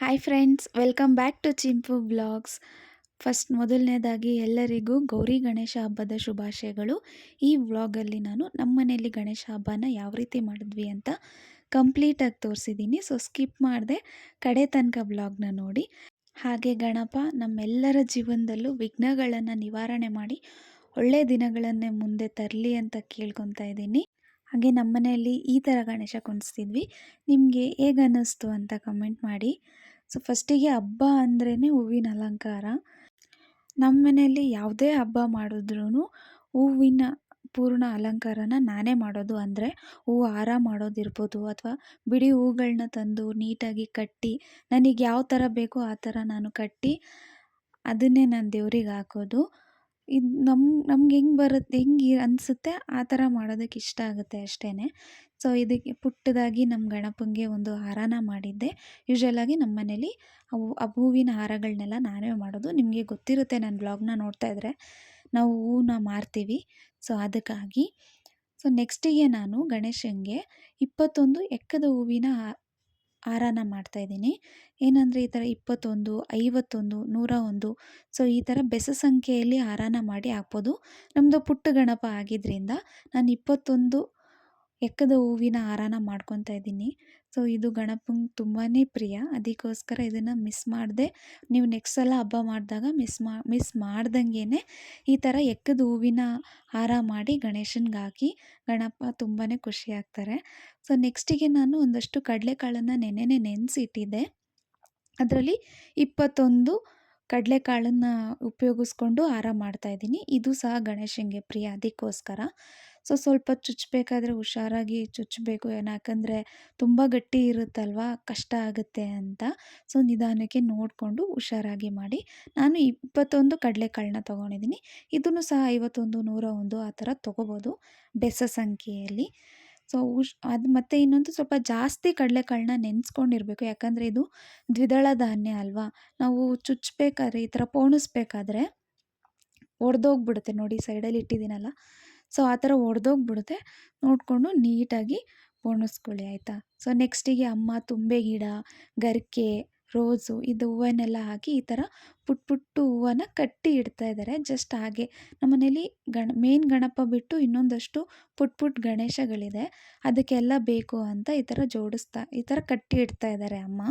Hi friends welcome back to Chimpu blogs first ಮೊದಲನೇದಾಗಿ ಎಲ್ಲರಿಗೂ ಗೌರಿ ಗಣೇಶ ಹಬ್ಬದ ಶುಭಾಶಯಗಳು. ಈ ವ್ಲಾಗಲ್ಲಿ ನಾನು ನಮ್ಮ ಮನೆಯಲ್ಲಿ ಗಣೇಶ ಹಬ್ಬನ ಯಾವ ರೀತಿ ಮಾಡಿದ್ವಿ ಅಂತ ಕಂಪ್ಲೀಟಾಗಿ ತೋರಿಸಿದ್ದೀನಿ ಸೊ ಸ್ಕಿಪ್ ಮಾಡಿದೆ ಕಡೆ ತನಕ ವ್ಲಾಗ್ನ ನೋಡಿ. ಹಾಗೆ ಗಣಪ ನಮ್ಮೆಲ್ಲರ ಜೀವನದಲ್ಲೂ ವಿಘ್ನಗಳನ್ನು ನಿವಾರಣೆ ಮಾಡಿ ಒಳ್ಳೆಯ ದಿನಗಳನ್ನೇ ಮುಂದೆ ತರಲಿ ಅಂತ ಕೇಳ್ಕೊತಾ ಇದ್ದೀನಿ. ಹಾಗೆ ನಮ್ಮ ಮನೆಯಲ್ಲಿ ಈ ಥರ ಗಣೇಶ ಕುಣಿಸ್ತಿದ್ವಿ. ನಿಮಗೆ ಹೇಗೆ ಅನ್ನಿಸ್ತು ಅಂತ ಕಮೆಂಟ್ ಮಾಡಿ. ಸೊ ಫಸ್ಟಿಗೆ ಹಬ್ಬ ಅಂದ್ರೇ ಹೂವಿನ ಅಲಂಕಾರ. ನಮ್ಮ ಮನೆಯಲ್ಲಿ ಯಾವುದೇ ಹಬ್ಬ ಮಾಡಿದ್ರೂ ಹೂವಿನ ಪೂರ್ಣ ಅಲಂಕಾರನ ನಾನೇ ಮಾಡೋದು ಅಂದರೆ ಹೂವು ಹಾರ ಮಾಡೋದಿರ್ಬೋದು ಅಥವಾ ಬಿಡಿ ಹೂಗಳನ್ನ ತಂದು ನೀಟಾಗಿ ಕಟ್ಟಿ ನನಗೆ ಯಾವ ಥರ ಬೇಕೋ ಆ ಥರ ನಾನು ಕಟ್ಟಿ ಅದನ್ನೇ ನಾನು ದೇವ್ರಿಗೆ ಹಾಕೋದು. ಇದು ನಮ್ಮ ನಮ್ಗೆ ಹೆಂಗೆ ಬರುತ್ತೆ ಹೆಂಗೆ ಅನಿಸುತ್ತೆ ಆ ಥರ ಮಾಡೋದಕ್ಕೆ ಇಷ್ಟ ಆಗುತ್ತೆ ಅಷ್ಟೇ ಸೊ, ಇದಕ್ಕೆ ಪುಟ್ಟದಾಗಿ ನಮ್ಮ ಗಣಪನಿಗೆ ಒಂದು ಹಾರಾನ ಮಾಡಿದ್ದೆ. ಯೂಶ್ವಲಾಗಿ ನಮ್ಮ ಮನೇಲಿ ಅವು, ಆ ಹೂವಿನ ಹಾರಗಳನ್ನೆಲ್ಲ ನಾನೇ ಮಾಡೋದು. ನಿಮಗೆ ಗೊತ್ತಿರುತ್ತೆ ನನ್ನ ಬ್ಲಾಗ್ನ ನೋಡ್ತಾ ಇದ್ದರೆ ನಾವು ಹೂವನ್ನ ಮಾರ್ತೀವಿ. ಸೊ, ಅದಕ್ಕಾಗಿ. ಸೊ, ನೆಕ್ಸ್ಟಿಗೆ ನಾನು ಗಣೇಶನಿಗೆ ಇಪ್ಪತ್ತೊಂದು ಎಕ್ಕದ ಹೂವಿನ ಹಾರಾನ ಮಾಡ್ತಾಯಿದ್ದೀನಿ ಏನಂದರೆ ಈ ಥರ ಇಪ್ಪತ್ತೊಂದು, ಐವತ್ತೊಂದು ನೂರ ಒಂದು ಸೊ ಈ ಥರ ಬೆಸ ಸಂಖ್ಯೆಯಲ್ಲಿ ಹಾರಾನ ಮಾಡಿ ಹಾಕ್ಬೋದು. ನಮ್ಮದು ಪುಟ್ಟ ಗಣಪ ಆಗಿದ್ದರಿಂದ ನಾನು ಇಪ್ಪತ್ತೊಂದು ಎಕ್ಕದ ಹೂವಿನ ಹಾರಾನ ಮಾಡ್ಕೊತಾ ಇದ್ದೀನಿ. ಸೊ, ಇದು ಗಣಪಂಗೆ ತುಂಬಾ ಪ್ರಿಯ. ಅದಕ್ಕೋಸ್ಕರ ಇದನ್ನು ಮಿಸ್ ಮಾಡದೆ. ನೀವು ನೆಕ್ಸ್ಟ್ ಸಲ ಹಬ್ಬ ಮಾಡಿದಾಗ ಮಿಸ್ ಮಾ, ಮಿಸ್ ಮಾಡ್ದಂಗೆ ಈ ಥರ ಎಕ್ಕದ ಹೂವಿನ ಹಾರ ಮಾಡಿ ಗಣೇಶನ್ಗೆ ಹಾಕಿ ಗಣಪ ತುಂಬಾ ಖುಷಿಯಾಗ್ತಾರೆ. ಸೊ ನೆಕ್ಸ್ಟಿಗೆ ನಾನು ಒಂದಷ್ಟು ಕಡಲೆಕಾಳನ್ನು ನೆನೆನೆ ನೆನೆಸಿಟ್ಟಿದ್ದೆ. ಅದರಲ್ಲಿ ಇಪ್ಪತ್ತೊಂದು ಕಡಲೆಕಾಳನ್ನು ಉಪಯೋಗಿಸ್ಕೊಂಡು ಹಾರ ಮಾಡ್ತಾಯಿದ್ದೀನಿ ಇದು ಸಹ ಗಣೇಶನಿಗೆ ಪ್ರಿಯ. ಅದಕ್ಕೋಸ್ಕರ ಸೊ, ಸ್ವಲ್ಪ ಚುಚ್ಚಬೇಕಾದ್ರೆ ಹುಷಾರಾಗಿ ಚುಚ್ಚಬೇಕು ಯಾಕಂದರೆ ತುಂಬ ಗಟ್ಟಿ ಇರುತ್ತಲ್ವ? ಕಷ್ಟ ಆಗುತ್ತೆ ಅಂತ. ಸೊ, ನಿಧಾನಕ್ಕೆ ನೋಡಿಕೊಂಡು ಹುಷಾರಾಗಿ ಮಾಡಿ. ನಾನು ಇಪ್ಪತ್ತೊಂದು ಕಡಲೆಕಾಳನ್ನ ತೊಗೊಂಡಿದ್ದೀನಿ. ಇದನ್ನು ಸಹ ಐವತ್ತೊಂದು ನೂರ ಒಂದು ಆ ಥರ ತೊಗೋಬೋದು ಬೆಸ ಸಂಖ್ಯೆಯಲ್ಲಿ. ಸೊ ಉಷ್ ಅದು ಮತ್ತು ಇನ್ನೊಂದು ಸ್ವಲ್ಪ ಜಾಸ್ತಿ ಕಡಲೆಕಾಳನ್ನ ನೆನೆಸ್ಕೊಂಡಿರ್ಬೇಕು. ಯಾಕಂದರೆ ಇದು ದ್ವಿದಳ ಧಾನ್ಯ ಅಲ್ವಾ? ನಾವು ಚುಚ್ಚಬೇಕಾದ್ರೆ ಈ ಥರ ಪೋಣಿಸ್ಬೇಕಾದ್ರೆ ಒಡೆದೋಗ್ಬಿಡುತ್ತೆ. ನೋಡಿ, ಸೈಡಲ್ಲಿ ಇಟ್ಟಿದ್ದೀನಲ್ಲ. ಸೊ, ಆ ಥರ ಒಡೆದೋಗ್ಬಿಡುತ್ತೆ. ನೋಡಿಕೊಂಡು ನೀಟಾಗಿ ಪೋಣಿಸ್ಕೊಳ್ಳಿ, ಆಯಿತಾ? ಸೊ, ನೆಕ್ಸ್ಟಿಗೆ ಅಮ್ಮ ತುಂಬೆ ಗಿಡ, ಗರಿಕೆ, ರೋಸು ಇದು ಹೂವನ್ನೆಲ್ಲ ಹಾಕಿ ಈ ಥರ ಪುಟ್ ಪುಟ್ಟು ಹೂವನ್ನು ಕಟ್ಟಿ ಇಡ್ತಾ ಇದ್ದಾರೆ. ಜಸ್ಟ್ ಹಾಗೆ ನಮ್ಮನೇಲಿ ಗಣ, ಮೇನ್ ಗಣಪ ಬಿಟ್ಟು ಇನ್ನೊಂದಷ್ಟು ಪುಟ್ ಪುಟ್ ಗಣೇಶಗಳಿದೆ. ಅದಕ್ಕೆಲ್ಲ ಬೇಕು ಅಂತ ಈ ಥರ ಜೋಡಿಸ್ತಾ, ಈ ಥರ ಕಟ್ಟಿ ಇಡ್ತಾ ಇದ್ದಾರೆ ಅಮ್ಮ.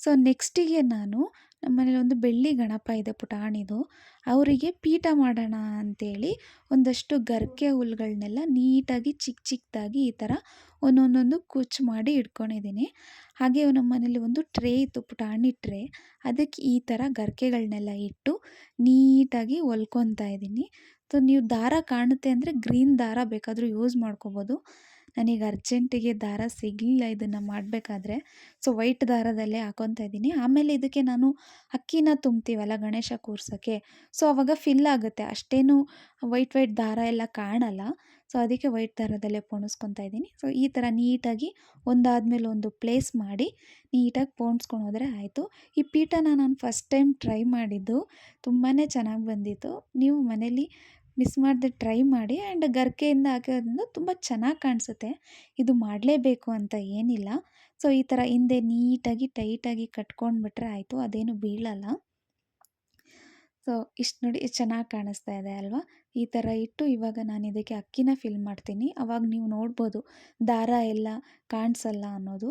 ಸೊ, ನೆಕ್ಸ್ಟಿಗೆ ನಾನು ನಮ್ಮನೇಲಿ ಒಂದು ಬೆಳ್ಳಿ ಗಣಪ ಇದೆ ಪುಟಾಣಿದು. ಅವರಿಗೆ ಪೀಠ ಮಾಡೋಣ ಅಂತೇಳಿ ಒಂದಷ್ಟು ಗರ್ಕೆ ಹುಲ್ಗಳನ್ನೆಲ್ಲ ನೀಟಾಗಿ ಚಿಕ್ಕ ಚಿಕ್ಕದಾಗಿ ಈ ಥರ ಒಂದೊಂದೊಂದು ಕುಚ್ಚು ಮಾಡಿ ಇಟ್ಕೊಂಡಿದ್ದೀನಿ. ಹಾಗೆ ನಮ್ಮ ಮನೇಲಿ ಒಂದು ಟ್ರೇ ಇತ್ತು, ಪುಟಾಣಿ ಟ್ರೇ. ಅದಕ್ಕೆ ಈ ಥರ ಗರ್ಕೆಗಳನ್ನೆಲ್ಲ ಇಟ್ಟು ನೀಟಾಗಿ ಹೊಲ್ಕೊತಾ ಇದ್ದೀನಿ. ಸೊ, ನೀವು ದಾರ ಕಾಣುತ್ತೆ ಅಂದರೆ ಗ್ರೀನ್ ದಾರ ಬೇಕಾದರೂ ಯೂಸ್ ಮಾಡ್ಕೋಬೋದು. ನನಗೆ ಅರ್ಜೆಂಟಿಗೆ ದಾರ ಸಿಗಲಿಲ್ಲ ಇದನ್ನು ಮಾಡಬೇಕಾದ್ರೆ. ಸೊ ವೈಟ್ ದಾರದಲ್ಲೇ ಹಾಕೊತಾ ಇದ್ದೀನಿ. ಆಮೇಲೆ ಇದಕ್ಕೆ ನಾನು ಅಕ್ಕಿನ ತುಂಬ್ತೀವಲ್ಲ ಗಣೇಶ ಕೂರ್ಸೋಕ್ಕೆ. ಸೊ ಅವಾಗ ಫಿಲ್ ಆಗುತ್ತೆ. ಅಷ್ಟೇನು ವೈಟ್ ವೈಟ್ ದಾರ ಎಲ್ಲ ಕಾಣಲ್ಲ. ಸೊ ಅದಕ್ಕೆ ವೈಟ್ ದಾರದಲ್ಲೇ ಪೋಣಿಸ್ಕೊತಾ ಇದ್ದೀನಿ. ಸೊ ಈ ಥರ ನೀಟಾಗಿ ಒಂದಾದ್ಮೇಲೆ ಒಂದು ಪ್ಲೇಸ್ ಮಾಡಿ ನೀಟಾಗಿ ಪೋಣಿಸ್ಕೊಂಡು ಹೋದರೆ ಆಯಿತು. ಈ ಪೀಠನ ನಾನು ಫಸ್ಟ್ ಟೈಮ್ ಟ್ರೈ ಮಾಡಿದ್ದು ತುಂಬಾ ಚೆನ್ನಾಗಿ ಬಂದಿತ್ತು. ನೀವು ಮನೇಲಿ ಮಿಸ್ ಮಾಡದೆ ಟ್ರೈ ಮಾಡಿ ಆ್ಯಂಡ್ ಗರ್ಕೆಯಿಂದ ಹಾಕೋದ್ರಿಂದ ತುಂಬ ಚೆನ್ನಾಗಿ ಕಾಣಿಸುತ್ತೆ. ಇದು ಮಾಡಲೇಬೇಕು ಅಂತ ಏನಿಲ್ಲ. ಸೊ, ಈ ಥರ ಹಿಂದೆ ನೀಟಾಗಿ, ಟೈಟಾಗಿ ಕಟ್ಕೊಂಡ್ಬಿಟ್ರೆ ಆಯಿತು, ಅದೇನು ಬೀಳಲ್ಲ. ಸೊ, ಇಷ್ಟು ನೋಡಿ ಚೆನ್ನಾಗಿ ಕಾಣಿಸ್ತಾ ಇದೆ ಅಲ್ವಾ? ಈ ಥರ ಇಟ್ಟು ಇವಾಗ ನಾನು ಇದಕ್ಕೆ ಅಕ್ಕಿನ ಫಿಲ್ ಮಾಡ್ತೀನಿ. ಅವಾಗ ನೀವು ನೋಡ್ಬೋದು, ದಾರ ಎಲ್ಲ ಕಾಣಿಸಲ್ಲ ಅನ್ನೋದು.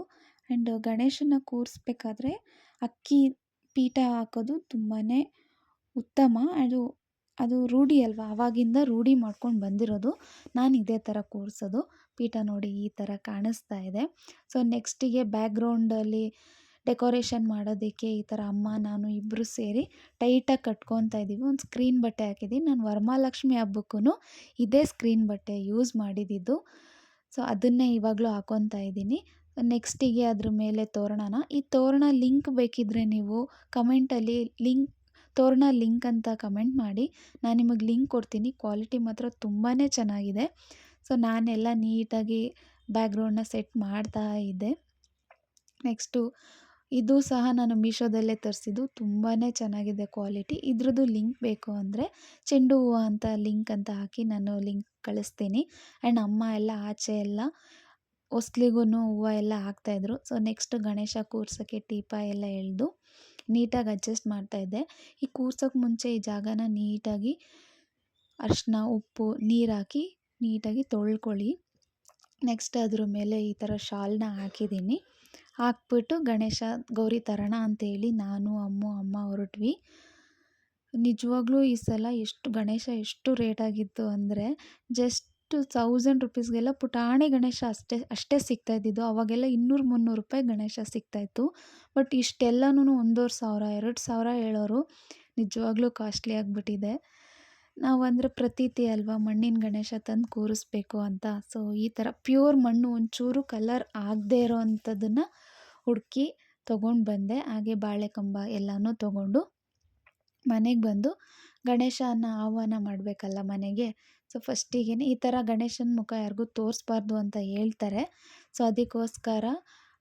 ಆ್ಯಂಡ್ ಗಣೇಶನ ಕೂರಿಸ್ಬೇಕಾದ್ರೆ ಅಕ್ಕಿ ಪೀಠ ಹಾಕೋದು ತುಂಬಾ ಉತ್ತಮ. ಅದು ಅದು ರೂಢಿ ಅಲ್ವಾ? ಆವಾಗಿಂದ ರೂಢಿ ಮಾಡ್ಕೊಂಡು ಬಂದಿರೋದು ನಾನು ಇದೇ ಥರ ಕೂರಿಸೋದು. ಪೀಠ ನೋಡಿ ಈ ಥರ ಕಾಣಿಸ್ತಾ ಇದೆ. ಸೊ ನೆಕ್ಸ್ಟಿಗೆ ಬ್ಯಾಕ್ಗ್ರೌಂಡಲ್ಲಿ ಡೆಕೋರೇಷನ್ ಮಾಡೋದಕ್ಕೆ ಈ ಥರ ಅಮ್ಮ, ನಾನು ಇಬ್ಬರು ಸೇರಿ ಟೈಟಾಗಿ ಕಟ್ಕೊತಾ ಇದ್ದೀವಿ ಒಂದು ಸ್ಕ್ರೀನ್ ಬಟ್ಟೆ ಹಾಕಿದ್ದೀನಿ ನಾನು ವರಮಹಾಲಕ್ಷ್ಮಿ ಹಬ್ಬಕ್ಕೂ ಇದೇ ಸ್ಕ್ರೀನ್ ಬಟ್ಟೆ ಯೂಸ್ ಮಾಡಿದ್ದು ಸೊ ಅದನ್ನೇ ಇವಾಗಲೂ ಹಾಕೊತಾ ಇದ್ದೀನಿ ನೆಕ್ಸ್ಟಿಗೆ ಅದ್ರ ಮೇಲೆ ತೋರಣನ. ಈ ತೋರಣ ಲಿಂಕ್ ಬೇಕಿದ್ದರೆ ನೀವು ಕಮೆಂಟಲ್ಲಿ ಲಿಂಕ್ ತೋರಣ ಲಿಂಕ್ ಅಂತ ಕಮೆಂಟ್ ಮಾಡಿ. ನಾನು ನಿಮಗೆ ಲಿಂಕ್ ಕೊಡ್ತೀನಿ. ಕ್ವಾಲಿಟಿ ಮಾತ್ರ ತುಂಬಾ ಚೆನ್ನಾಗಿದೆ. ಸೊ, ನಾನೆಲ್ಲ ನೀಟಾಗಿ ಬ್ಯಾಕ್ಗ್ರೌಂಡ್ನ ಸೆಟ್ ಮಾಡ್ತಾ ಇದ್ದೆ. ನೆಕ್ಸ್ಟು, ಇದು ಸಹ ನಾನು ಮೀಶೋದಲ್ಲೇ ತರಿಸಿದ್ದು. ತುಂಬಾ ಚೆನ್ನಾಗಿದೆ ಕ್ವಾಲಿಟಿ. ಇದ್ರದ್ದು ಲಿಂಕ್ ಬೇಕು ಅಂದರೆ ಚೆಂಡು ಹೂವು ಅಂತ ಲಿಂಕ್ ಅಂತ ಹಾಕಿ ನಾನು ಲಿಂಕ್ ಕಳಿಸ್ತೀನಿ. ಆ್ಯಂಡ್ ಅಮ್ಮ ಎಲ್ಲ ಆಚೆ ಎಲ್ಲ ಹೊಸ್ಲಿಗೂ ಹೂವು ಎಲ್ಲ ಹಾಕ್ತಾಯಿದ್ರು ಸೊ, ನೆಕ್ಸ್ಟ್ ಗಣೇಶ ಕೂರ್ಸೋಕ್ಕೆ ಟೀಪ ಎಲ್ಲ ಎಳೆದು ನೀಟಾಗಿ ಅಡ್ಜಸ್ಟ್ ಮಾಡ್ತಾಯಿದ್ದೆ ಈ ಕೂರ್ಸೋಕ್ಕೆ ಮುಂಚೆ ಈ ಜಾಗನ ನೀಟಾಗಿ ಅರಿಶಿನ ಉಪ್ಪು, ನೀರು ಹಾಕಿ ನೀಟಾಗಿ ತೊಳ್ಕೊಳ್ಳಿ. ನೆಕ್ಸ್ಟ್ ಅದ್ರ ಮೇಲೆ ಈ ಥರ ಶಾಲ್ನ ಹಾಕಿದ್ದೀನಿ. ಹಾಕ್ಬಿಟ್ಟು ಗಣೇಶ ಗೌರಿ ತರೋಣ ಅಂತೇಳಿ ನಾನು, ಅಮ್ಮ ಅಮ್ಮ ಹೊರಟ್ವಿ. ನಿಜವಾಗ್ಲೂ ಈ ಸಲ ಎಷ್ಟು ಗಣೇಶ ಎಷ್ಟು ರೇಟಾಗಿತ್ತು ಅಂದರೆ ಜಸ್ಟ್ ತೌಸಂಡ್ ರುಪೀಸ್ಗೆಲ್ಲ ಪುಟಾಣಿ ಗಣೇಶ ಅಷ್ಟೇ ಅಷ್ಟೇ ಸಿಗ್ತಾ ಇದ್ದಿದ್ದು. ಅವಾಗೆಲ್ಲ ಇನ್ನೂರು ಮುನ್ನೂರು ರೂಪಾಯಿ ಗಣೇಶ ಸಿಗ್ತಾಯಿತ್ತು ಬಟ್ ಇಷ್ಟೆಲ್ಲನೂ ಒಂದೂವರೆ ಸಾವಿರ, ಎರಡು ಸಾವಿರ ಹೇಳೋರು ನಿಜವಾಗ್ಲೂ ಕಾಸ್ಟ್ಲಿ ಆಗಿಬಿಟ್ಟಿದೆ. ನಾವು ಅಂದರೆ ಪ್ರತೀತಿ ಅಲ್ವಾ? ಮಣ್ಣಿನ ಗಣೇಶ ತಂದು ಕೂರಿಸ್ಬೇಕು ಅಂತ. ಸೊ ಈ ಥರ ಪ್ಯೂರ್ ಮಣ್ಣು ಒಂಚೂರು ಕಲರ್ ಆಗದೇ ಇರೋ ಅಂಥದ್ದನ್ನು ಹುಡುಕಿ ತೊಗೊಂಡು ಬಂದೆ. ಹಾಗೆ ಬಾಳೆಕಂಬ ಎಲ್ಲನೂ ತೊಗೊಂಡು ಮನೆಗೆ ಬಂದು ಗಣೇಶನ ಆಹ್ವಾನ ಮಾಡಬೇಕಲ್ಲ ಮನೆಗೆ. ಸೊ ಫಸ್ಟಿಗೆ ಈ ಥರ ಗಣೇಶನ ಮುಖ ಯಾರಿಗೂ ತೋರಿಸ್ಬಾರ್ದು ಅಂತ ಹೇಳ್ತಾರೆ. ಸೊ ಅದಕ್ಕೋಸ್ಕರ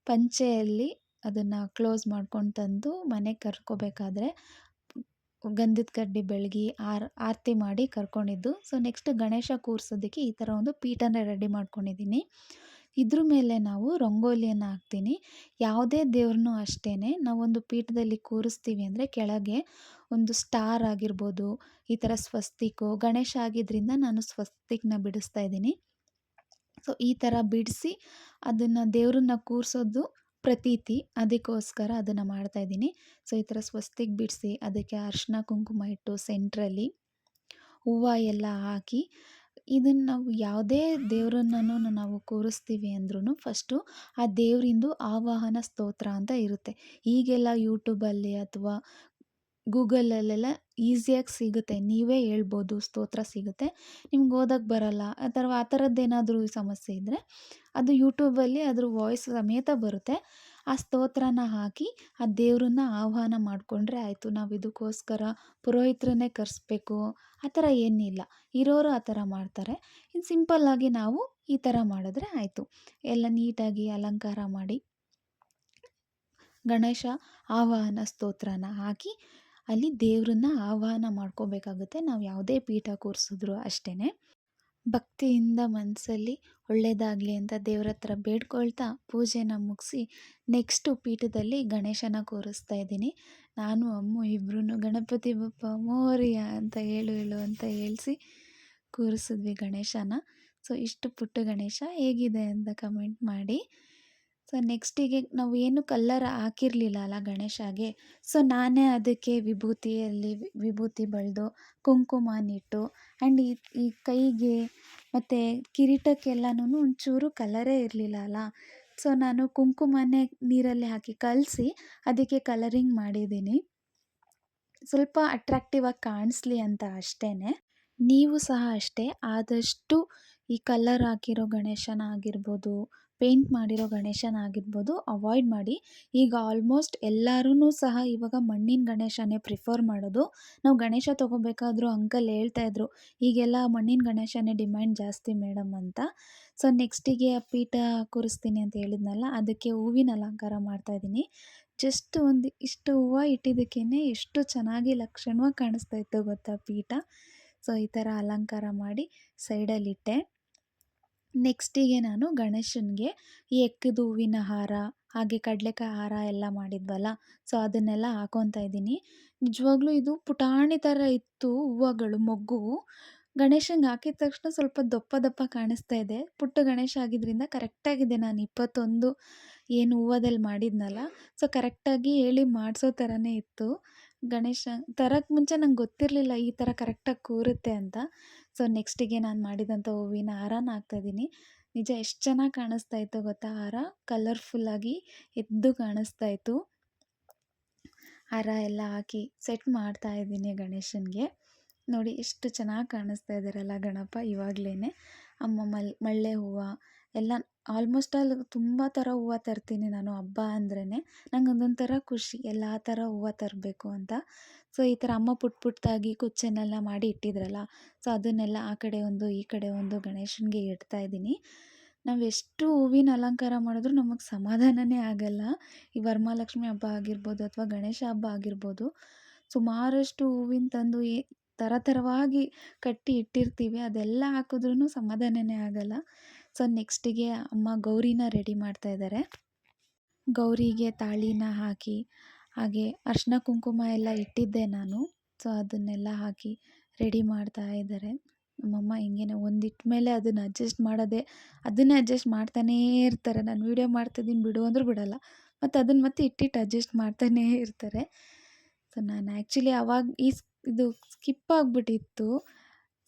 ಪಂಚೆಯಲ್ಲಿ ಅದನ್ನು ಕ್ಲೋಸ್ ಮಾಡ್ಕೊಂಡು ತಂದು ಮನೆಗೆ ಕರ್ಕೋಬೇಕಾದ್ರೆ ಗಂಧದ ಕಡ್ಡಿ, ಬೆಳಗಿ, ಆರ್, ಆರತಿ ಮಾಡಿ ಕರ್ಕೊಂಡಿದ್ದು. ಸೊ ನೆಕ್ಸ್ಟ್ ಗಣೇಶ ಕೂರಿಸೋದಕ್ಕೆ ಈ ಥರ ಒಂದು ಪೀಠನ ರೆಡಿ ಮಾಡ್ಕೊಂಡಿದ್ದೀನಿ. ಇದ್ರ ಮೇಲೆ ನಾವು ರಂಗೋಲಿಯನ್ನು ಹಾಕ್ತೀನಿ. ಯಾವುದೇ ದೇವ್ರನ್ನೂ ಅಷ್ಟೇ ನಾವೊಂದು ಪೀಠದಲ್ಲಿ ಕೂರಿಸ್ತೀವಿ ಅಂದರೆ ಕೆಳಗೆ ಒಂದು ಸ್ಟಾರ್ ಆಗಿರ್ಬೋದು, ಈ ಥರ ಸ್ವಸ್ತಿಕು, ಗಣೇಶ ಆಗಿದ್ದರಿಂದ ನಾನು ಸ್ವಸ್ತಿಕ್ನ ಬಿಡಿಸ್ತಾ ಇದ್ದೀನಿ. ಸೊ, ಈ ಥರ ಬಿಡಿಸಿ ಅದನ್ನು ದೇವ್ರನ್ನ ಕೂರಿಸೋದು ಪ್ರತೀತಿ, ಅದಕ್ಕೋಸ್ಕರ ಅದನ್ನು ಮಾಡ್ತಾಯಿದ್ದೀನಿ ಸೊ, ಈ ಥರ ಸ್ವಸ್ತಿಗೆ ಬಿಡಿಸಿ ಅದಕ್ಕೆ ಅರ್ಶಿನ, ಕುಂಕುಮ ಇಟ್ಟು ಸೆಂಟ್ರಲ್ಲಿ ಹೂವು ಎಲ್ಲ ಹಾಕಿ ಇದನ್ನು ನಾವು ಯಾವುದೇ ದೇವ್ರನ್ನೂ ನಾವು ಕೂರಿಸ್ತೀವಿ ಅಂದ್ರೂ ಫಸ್ಟು ಆ ದೇವರಿಂದು ಆವಾಹನ ಸ್ತೋತ್ರ ಅಂತ ಇರುತ್ತೆ. ಈಗೆಲ್ಲ ಯೂಟ್ಯೂಬಲ್ಲಿ ಅಥವಾ ಗೂಗಲಲ್ಲೆಲ್ಲ ಈಸಿಯಾಗಿ ಸಿಗುತ್ತೆ. ನೀವೇ ಹೇಳ್ಬೋದು, ಸ್ತೋತ್ರ ಸಿಗುತ್ತೆ. ನಿಮ್ಗೆ ಓದೋಕ್ಕೆ ಬರಲ್ಲ ಅಥವಾ ಆ ಥರದ್ದೇನಾದರೂ ಸಮಸ್ಯೆ ಇದ್ದರೆ ಅದು ಯೂಟ್ಯೂಬಲ್ಲಿ ಅದ್ರ ವಾಯ್ಸ್ ಸಮೇತ ಬರುತ್ತೆ. ಆ ಸ್ತೋತ್ರನ ಹಾಕಿ, ಆ ದೇವ್ರನ್ನ ಆಹ್ವಾನ ಮಾಡಿಕೊಂಡ್ರೆ ಆಯಿತು. ನಾವು ಇದಕ್ಕೋಸ್ಕರ ಪುರೋಹಿತರನ್ನೇ ಕರೆಸ್ಬೇಕು. ಆ ಥರ ಏನಿಲ್ಲ. ಇರೋರು ಆ ಥರ ಮಾಡ್ತಾರೆ. ಇನ್ನು ಸಿಂಪಲ್ಲಾಗಿ ನಾವು ಈ ಥರ ಮಾಡಿದ್ರೆ ಆಯಿತು. ಎಲ್ಲ ನೀಟಾಗಿ ಅಲಂಕಾರ ಮಾಡಿ ಗಣೇಶ ಆವಾಹನ ಸ್ತೋತ್ರನ ಹಾಕಿ ಅಲ್ಲಿ ದೇವ್ರನ್ನ ಆಹ್ವಾನ ಮಾಡ್ಕೋಬೇಕಾಗುತ್ತೆ. ನಾವು ಯಾವುದೇ ಪೀಠ ಕೂರಿಸಿದ್ರು ಅಷ್ಟೇ ಭಕ್ತಿಯಿಂದ ಮನಸ್ಸಲ್ಲಿ ಒಳ್ಳೆಯದಾಗಲಿ ಅಂತ ದೇವ್ರ ಹತ್ರ ಬೇಡ್ಕೊಳ್ತಾ ಪೂಜೆನ ಮುಗಿಸಿ ನೆಕ್ಸ್ಟು ಪೀಠದಲ್ಲಿ ಗಣೇಶನ ಕೂರಿಸ್ತಾ ಇದ್ದೀನಿ. ನಾನು, ಅಮ್ಮು ಇಬ್ಬರೂ ಗಣಪತಿ ಬಪ್ಪ, ಮೋರಿಯ ಅಂತ ಹೇಳು ಹೇಳು ಅಂತ ಹೇಳಿಸಿ ಕೂರಿಸಿದ್ವಿ ಗಣೇಶನ. ಸೊ ಇಷ್ಟು ಪುಟ್ಟ ಗಣೇಶ ಹೇಗಿದೆ ಅಂತ ಕಮೆಂಟ್ ಮಾಡಿ. ಸೊ ನೆಕ್ಸ್ಟಿಗೆ ನಾವು ಏನು ಕಲ್ಲರ್ ಹಾಕಿರಲಿಲ್ಲ ಅಲ್ಲ ಗಣೇಶಗೆ ಸೊ ನಾನೇ ಅದಕ್ಕೆ ವಿಭೂತಿಯಲ್ಲಿ ವಿಭೂತಿ ಬಳಿದು ಕುಂಕುಮನಿಟ್ಟು ಆ್ಯಂಡ್ ಈ ಈ ಕೈಗೆ ಮತ್ತು ಕಿರೀಟಕ್ಕೆಲ್ಲನೂ ಒಂಚೂರು ಕಲರೇ ಇರಲಿಲ್ಲ ಅಲ್ಲ. ಸೊ ನಾನು ಕುಂಕುಮನೇ ನೀರಲ್ಲಿ ಹಾಕಿ ಕಲಸಿ ಅದಕ್ಕೆ ಕಲರಿಂಗ್ ಮಾಡಿದ್ದೀನಿ. ಸ್ವಲ್ಪ ಅಟ್ರಾಕ್ಟಿವ್ ಆಗಿ ಕಾಣಿಸ್ಲಿ ಅಂತ ಅಷ್ಟೇ ನೀವು ಸಹ ಅಷ್ಟೇ, ಆದಷ್ಟು ಈ ಕಲರ್ ಹಾಕಿರೋ ಗಣೇಶನ ಆಗಿರ್ಬೋದು ಪೇಂಟ್ ಮಾಡಿರೋ ಗಣೇಶನ ಆಗಿರ್ಬೋದು ಅವಾಯ್ಡ್ ಮಾಡಿ. ಈಗ ಆಲ್ಮೋಸ್ಟ್ ಎಲ್ಲರೂ ಸಹ ಇವಾಗ ಮಣ್ಣಿನ ಗಣೇಶನೇ ಪ್ರಿಫರ್ ಮಾಡೋದು. ನಾವು ಗಣೇಶ ತೊಗೋಬೇಕಾದ್ರೂ ಅಂಕಲ್ ಹೇಳ್ತಾಯಿದ್ರು ಈಗೆಲ್ಲ ಮಣ್ಣಿನ ಗಣೇಶನೇ ಡಿಮ್ಯಾಂಡ್ ಜಾಸ್ತಿ ಮೇಡಮ್ ಅಂತ. ಸೊ ನೆಕ್ಸ್ಟಿಗೆ ಪೀಠ ಕೂರಿಸ್ತೀನಿ ಅಂತ ಹೇಳಿದ್ನಲ್ಲ, ಅದಕ್ಕೆ ಹೂವಿನ ಅಲಂಕಾರ ಮಾಡ್ತಾಯಿದ್ದೀನಿ ಜಸ್ಟ್ ಒಂದು ಇಷ್ಟು ಹೂವು ಇಟ್ಟಿದ್ದಕ್ಕೇ ಎಷ್ಟು ಚೆನ್ನಾಗಿ ಲಕ್ಷಣವಾಗಿ ಕಾಣಿಸ್ತಾ ಇತ್ತು ಗೊತ್ತಾ ಪೀಠ. ಸೊ ಈ ಥರ ಅಲಂಕಾರ ಮಾಡಿ ಸೈಡಲ್ಲಿಟ್ಟೆ ನೆಕ್ಸ್ಟಿಗೆ ನಾನು ಗಣೇಶನಿಗೆ ಈ ಎಕ್ಕದ ಹೂವಿನ ಹಾರ, ಹಾಗೆ ಕಡಲೆಕಾಯಿ ಹಾರ ಎಲ್ಲ ಮಾಡಿದ್ವಲ್ಲ ಸೊ ಅದನ್ನೆಲ್ಲ ಹಾಕೊತಾ ಇದ್ದೀನಿ. ನಿಜವಾಗ್ಲೂ ಇದು ಪುಟಾಣಿ ಥರ ಇತ್ತು ಹೂವುಗಳು, ಮೊಗ್ಗು. ಗಣೇಶನಿಗೆ ಹಾಕಿದ ತಕ್ಷಣ ಸ್ವಲ್ಪ ದಪ್ಪ ದಪ್ಪ ಕಾಣಿಸ್ತಾ ಇದೆ. ಪುಟ್ಟ ಗಣೇಶ ಆಗಿದ್ದರಿಂದ ಕರೆಕ್ಟಾಗಿದೆ ನಾನು ಇಪ್ಪತ್ತೊಂದು ಏನು ಹೂವದಲ್ಲಿ ಮಾಡಿದ್ನಲ್ಲ ಸೊ ಕರೆಕ್ಟಾಗಿ ಹೇಳಿ ಮಾಡಿಸೋ ಥರನೇ ಇತ್ತು. ಗಣೇಶ ತರೋಕ್ಕೆ ಮುಂಚೆ ನಂಗೆ ಗೊತ್ತಿರಲಿಲ್ಲ ಈ ಥರ ಕರೆಕ್ಟಾಗಿ ಕೂರುತ್ತೆ ಅಂತ. ಸೊ ನೆಕ್ಸ್ಟಿಗೆ ನಾನು ಮಾಡಿದಂಥ ಹೂವಿನ ಹಾರನ ಹಾಕ್ತಾಯಿದ್ದೀನಿ ನಿಜ ಎಷ್ಟು ಚೆನ್ನಾಗಿ ಕಾಣಿಸ್ತಾ ಇತ್ತು ಗೊತ್ತಾ? ಹಾರ ಕಲರ್ಫುಲ್ಲಾಗಿ ಎದ್ದು ಕಾಣಿಸ್ತಾ ಇತ್ತು. ಹಾರ ಎಲ್ಲ ಹಾಕಿ ಸೆಟ್ ಮಾಡ್ತಾ ಇದ್ದೀನಿ ಗಣೇಶನಿಗೆ. ನೋಡಿ, ಎಷ್ಟು ಚೆನ್ನಾಗಿ ಕಾಣಿಸ್ತಾ ಇದ್ದಾರಲ್ಲ ಗಣಪ ಇವಾಗಲೇ ಅಮ್ಮ ಮಲ್ ಮಲ್ಲೆ ಹೂವು ಎಲ್ಲ ಆಲ್ಮೋಸ್ಟ್ ಆಲ್ ತುಂಬ ಥರ ಹೂವು ತರ್ತೀನಿ ನಾನು ಹಬ್ಬ ಅಂದ್ರೇ ನಂಗೆ ಒಂದೊಂದು ಥರ ಖುಷಿ, ಎಲ್ಲ ಥರ ಹೂವು ತರಬೇಕು ಅಂತ. ಸೊ ಈ ಥರ ಅಮ್ಮ ಪುಟ್ಟ ಪುಟ್ಟದಾಗಿ ಕುಚ್ಚನ್ನೆಲ್ಲ ಮಾಡಿ ಇಟ್ಟಿದ್ರಲ್ಲ ಸೊ ಅದನ್ನೆಲ್ಲ ಆ ಕಡೆ ಒಂದು, ಈ ಕಡೆ ಒಂದು ಗಣೇಶನಿಗೆ ಇಡ್ತಾ ಇದ್ದೀನಿ. ನಾವು ಎಷ್ಟು ಹೂವಿನ ಅಲಂಕಾರ ಮಾಡಿದ್ರೂ ನಮಗೆ ಸಮಾಧಾನವೇ ಆಗಲ್ಲ. ಈ ವರಮಹಾಲಕ್ಷ್ಮಿ ಹಬ್ಬ ಆಗಿರ್ಬೋದು ಅಥವಾ ಗಣೇಶ ಹಬ್ಬ ಆಗಿರ್ಬೋದು, ಸುಮಾರಷ್ಟು ಹೂವಿನ ತಂದು ಏ ಥರ ಥರವಾಗಿ ಕಟ್ಟಿ ಇಟ್ಟಿರ್ತೀವಿ. ಅದೆಲ್ಲ ಹಾಕಿದ್ರೂ ಸಮಾಧಾನವೇ ಆಗಲ್ಲ. ಸೊ ನೆಕ್ಸ್ಟಿಗೆ ಅಮ್ಮ ಗೌರಿನ ರೆಡಿ ಮಾಡ್ತಾ ಇದ್ದಾರೆ ಗೌರಿಗೆ ತಾಳಿನ ಹಾಕಿ, ಹಾಗೆ ಅರಿಶಿನ ಕುಂಕುಮ ಎಲ್ಲ ಇಟ್ಟಿದ್ದೆ ನಾನು. ಸೊ ಅದನ್ನೆಲ್ಲ ಹಾಕಿ ರೆಡಿ ಮಾಡ್ತಾ ಇದ್ದಾರೆ ನಮ್ಮಮ್ಮ ಹಿಂಗೇನೆ ಒಂದಿಟ್ಟ ಮೇಲೆ ಅದನ್ನು ಅಡ್ಜಸ್ಟ್ ಮಾಡೋದೆ, ಅದನ್ನೇ ಅಡ್ಜಸ್ಟ್ ಮಾಡ್ತಾನೇ ಇರ್ತಾರೆ. ನಾನು ವೀಡಿಯೋ ಮಾಡ್ತಿದ್ದೀನಿ ಬಿಡು ಅಂದರೂ ಬಿಡೋಲ್ಲ. ಮತ್ತು ಅದನ್ನು ಮತ್ತೆ ಇಟ್ಟಿಟ್ಟು ಅಡ್ಜಸ್ಟ್ ಮಾಡ್ತಾನೇ ಇರ್ತಾರೆ. ಸೊ ನಾನು ಆ್ಯಕ್ಚುಲಿ ಅವಾಗ ಈ ಇದು ಸ್ಕಿಪ್ ಆಗಿಬಿಟ್ಟಿತ್ತು.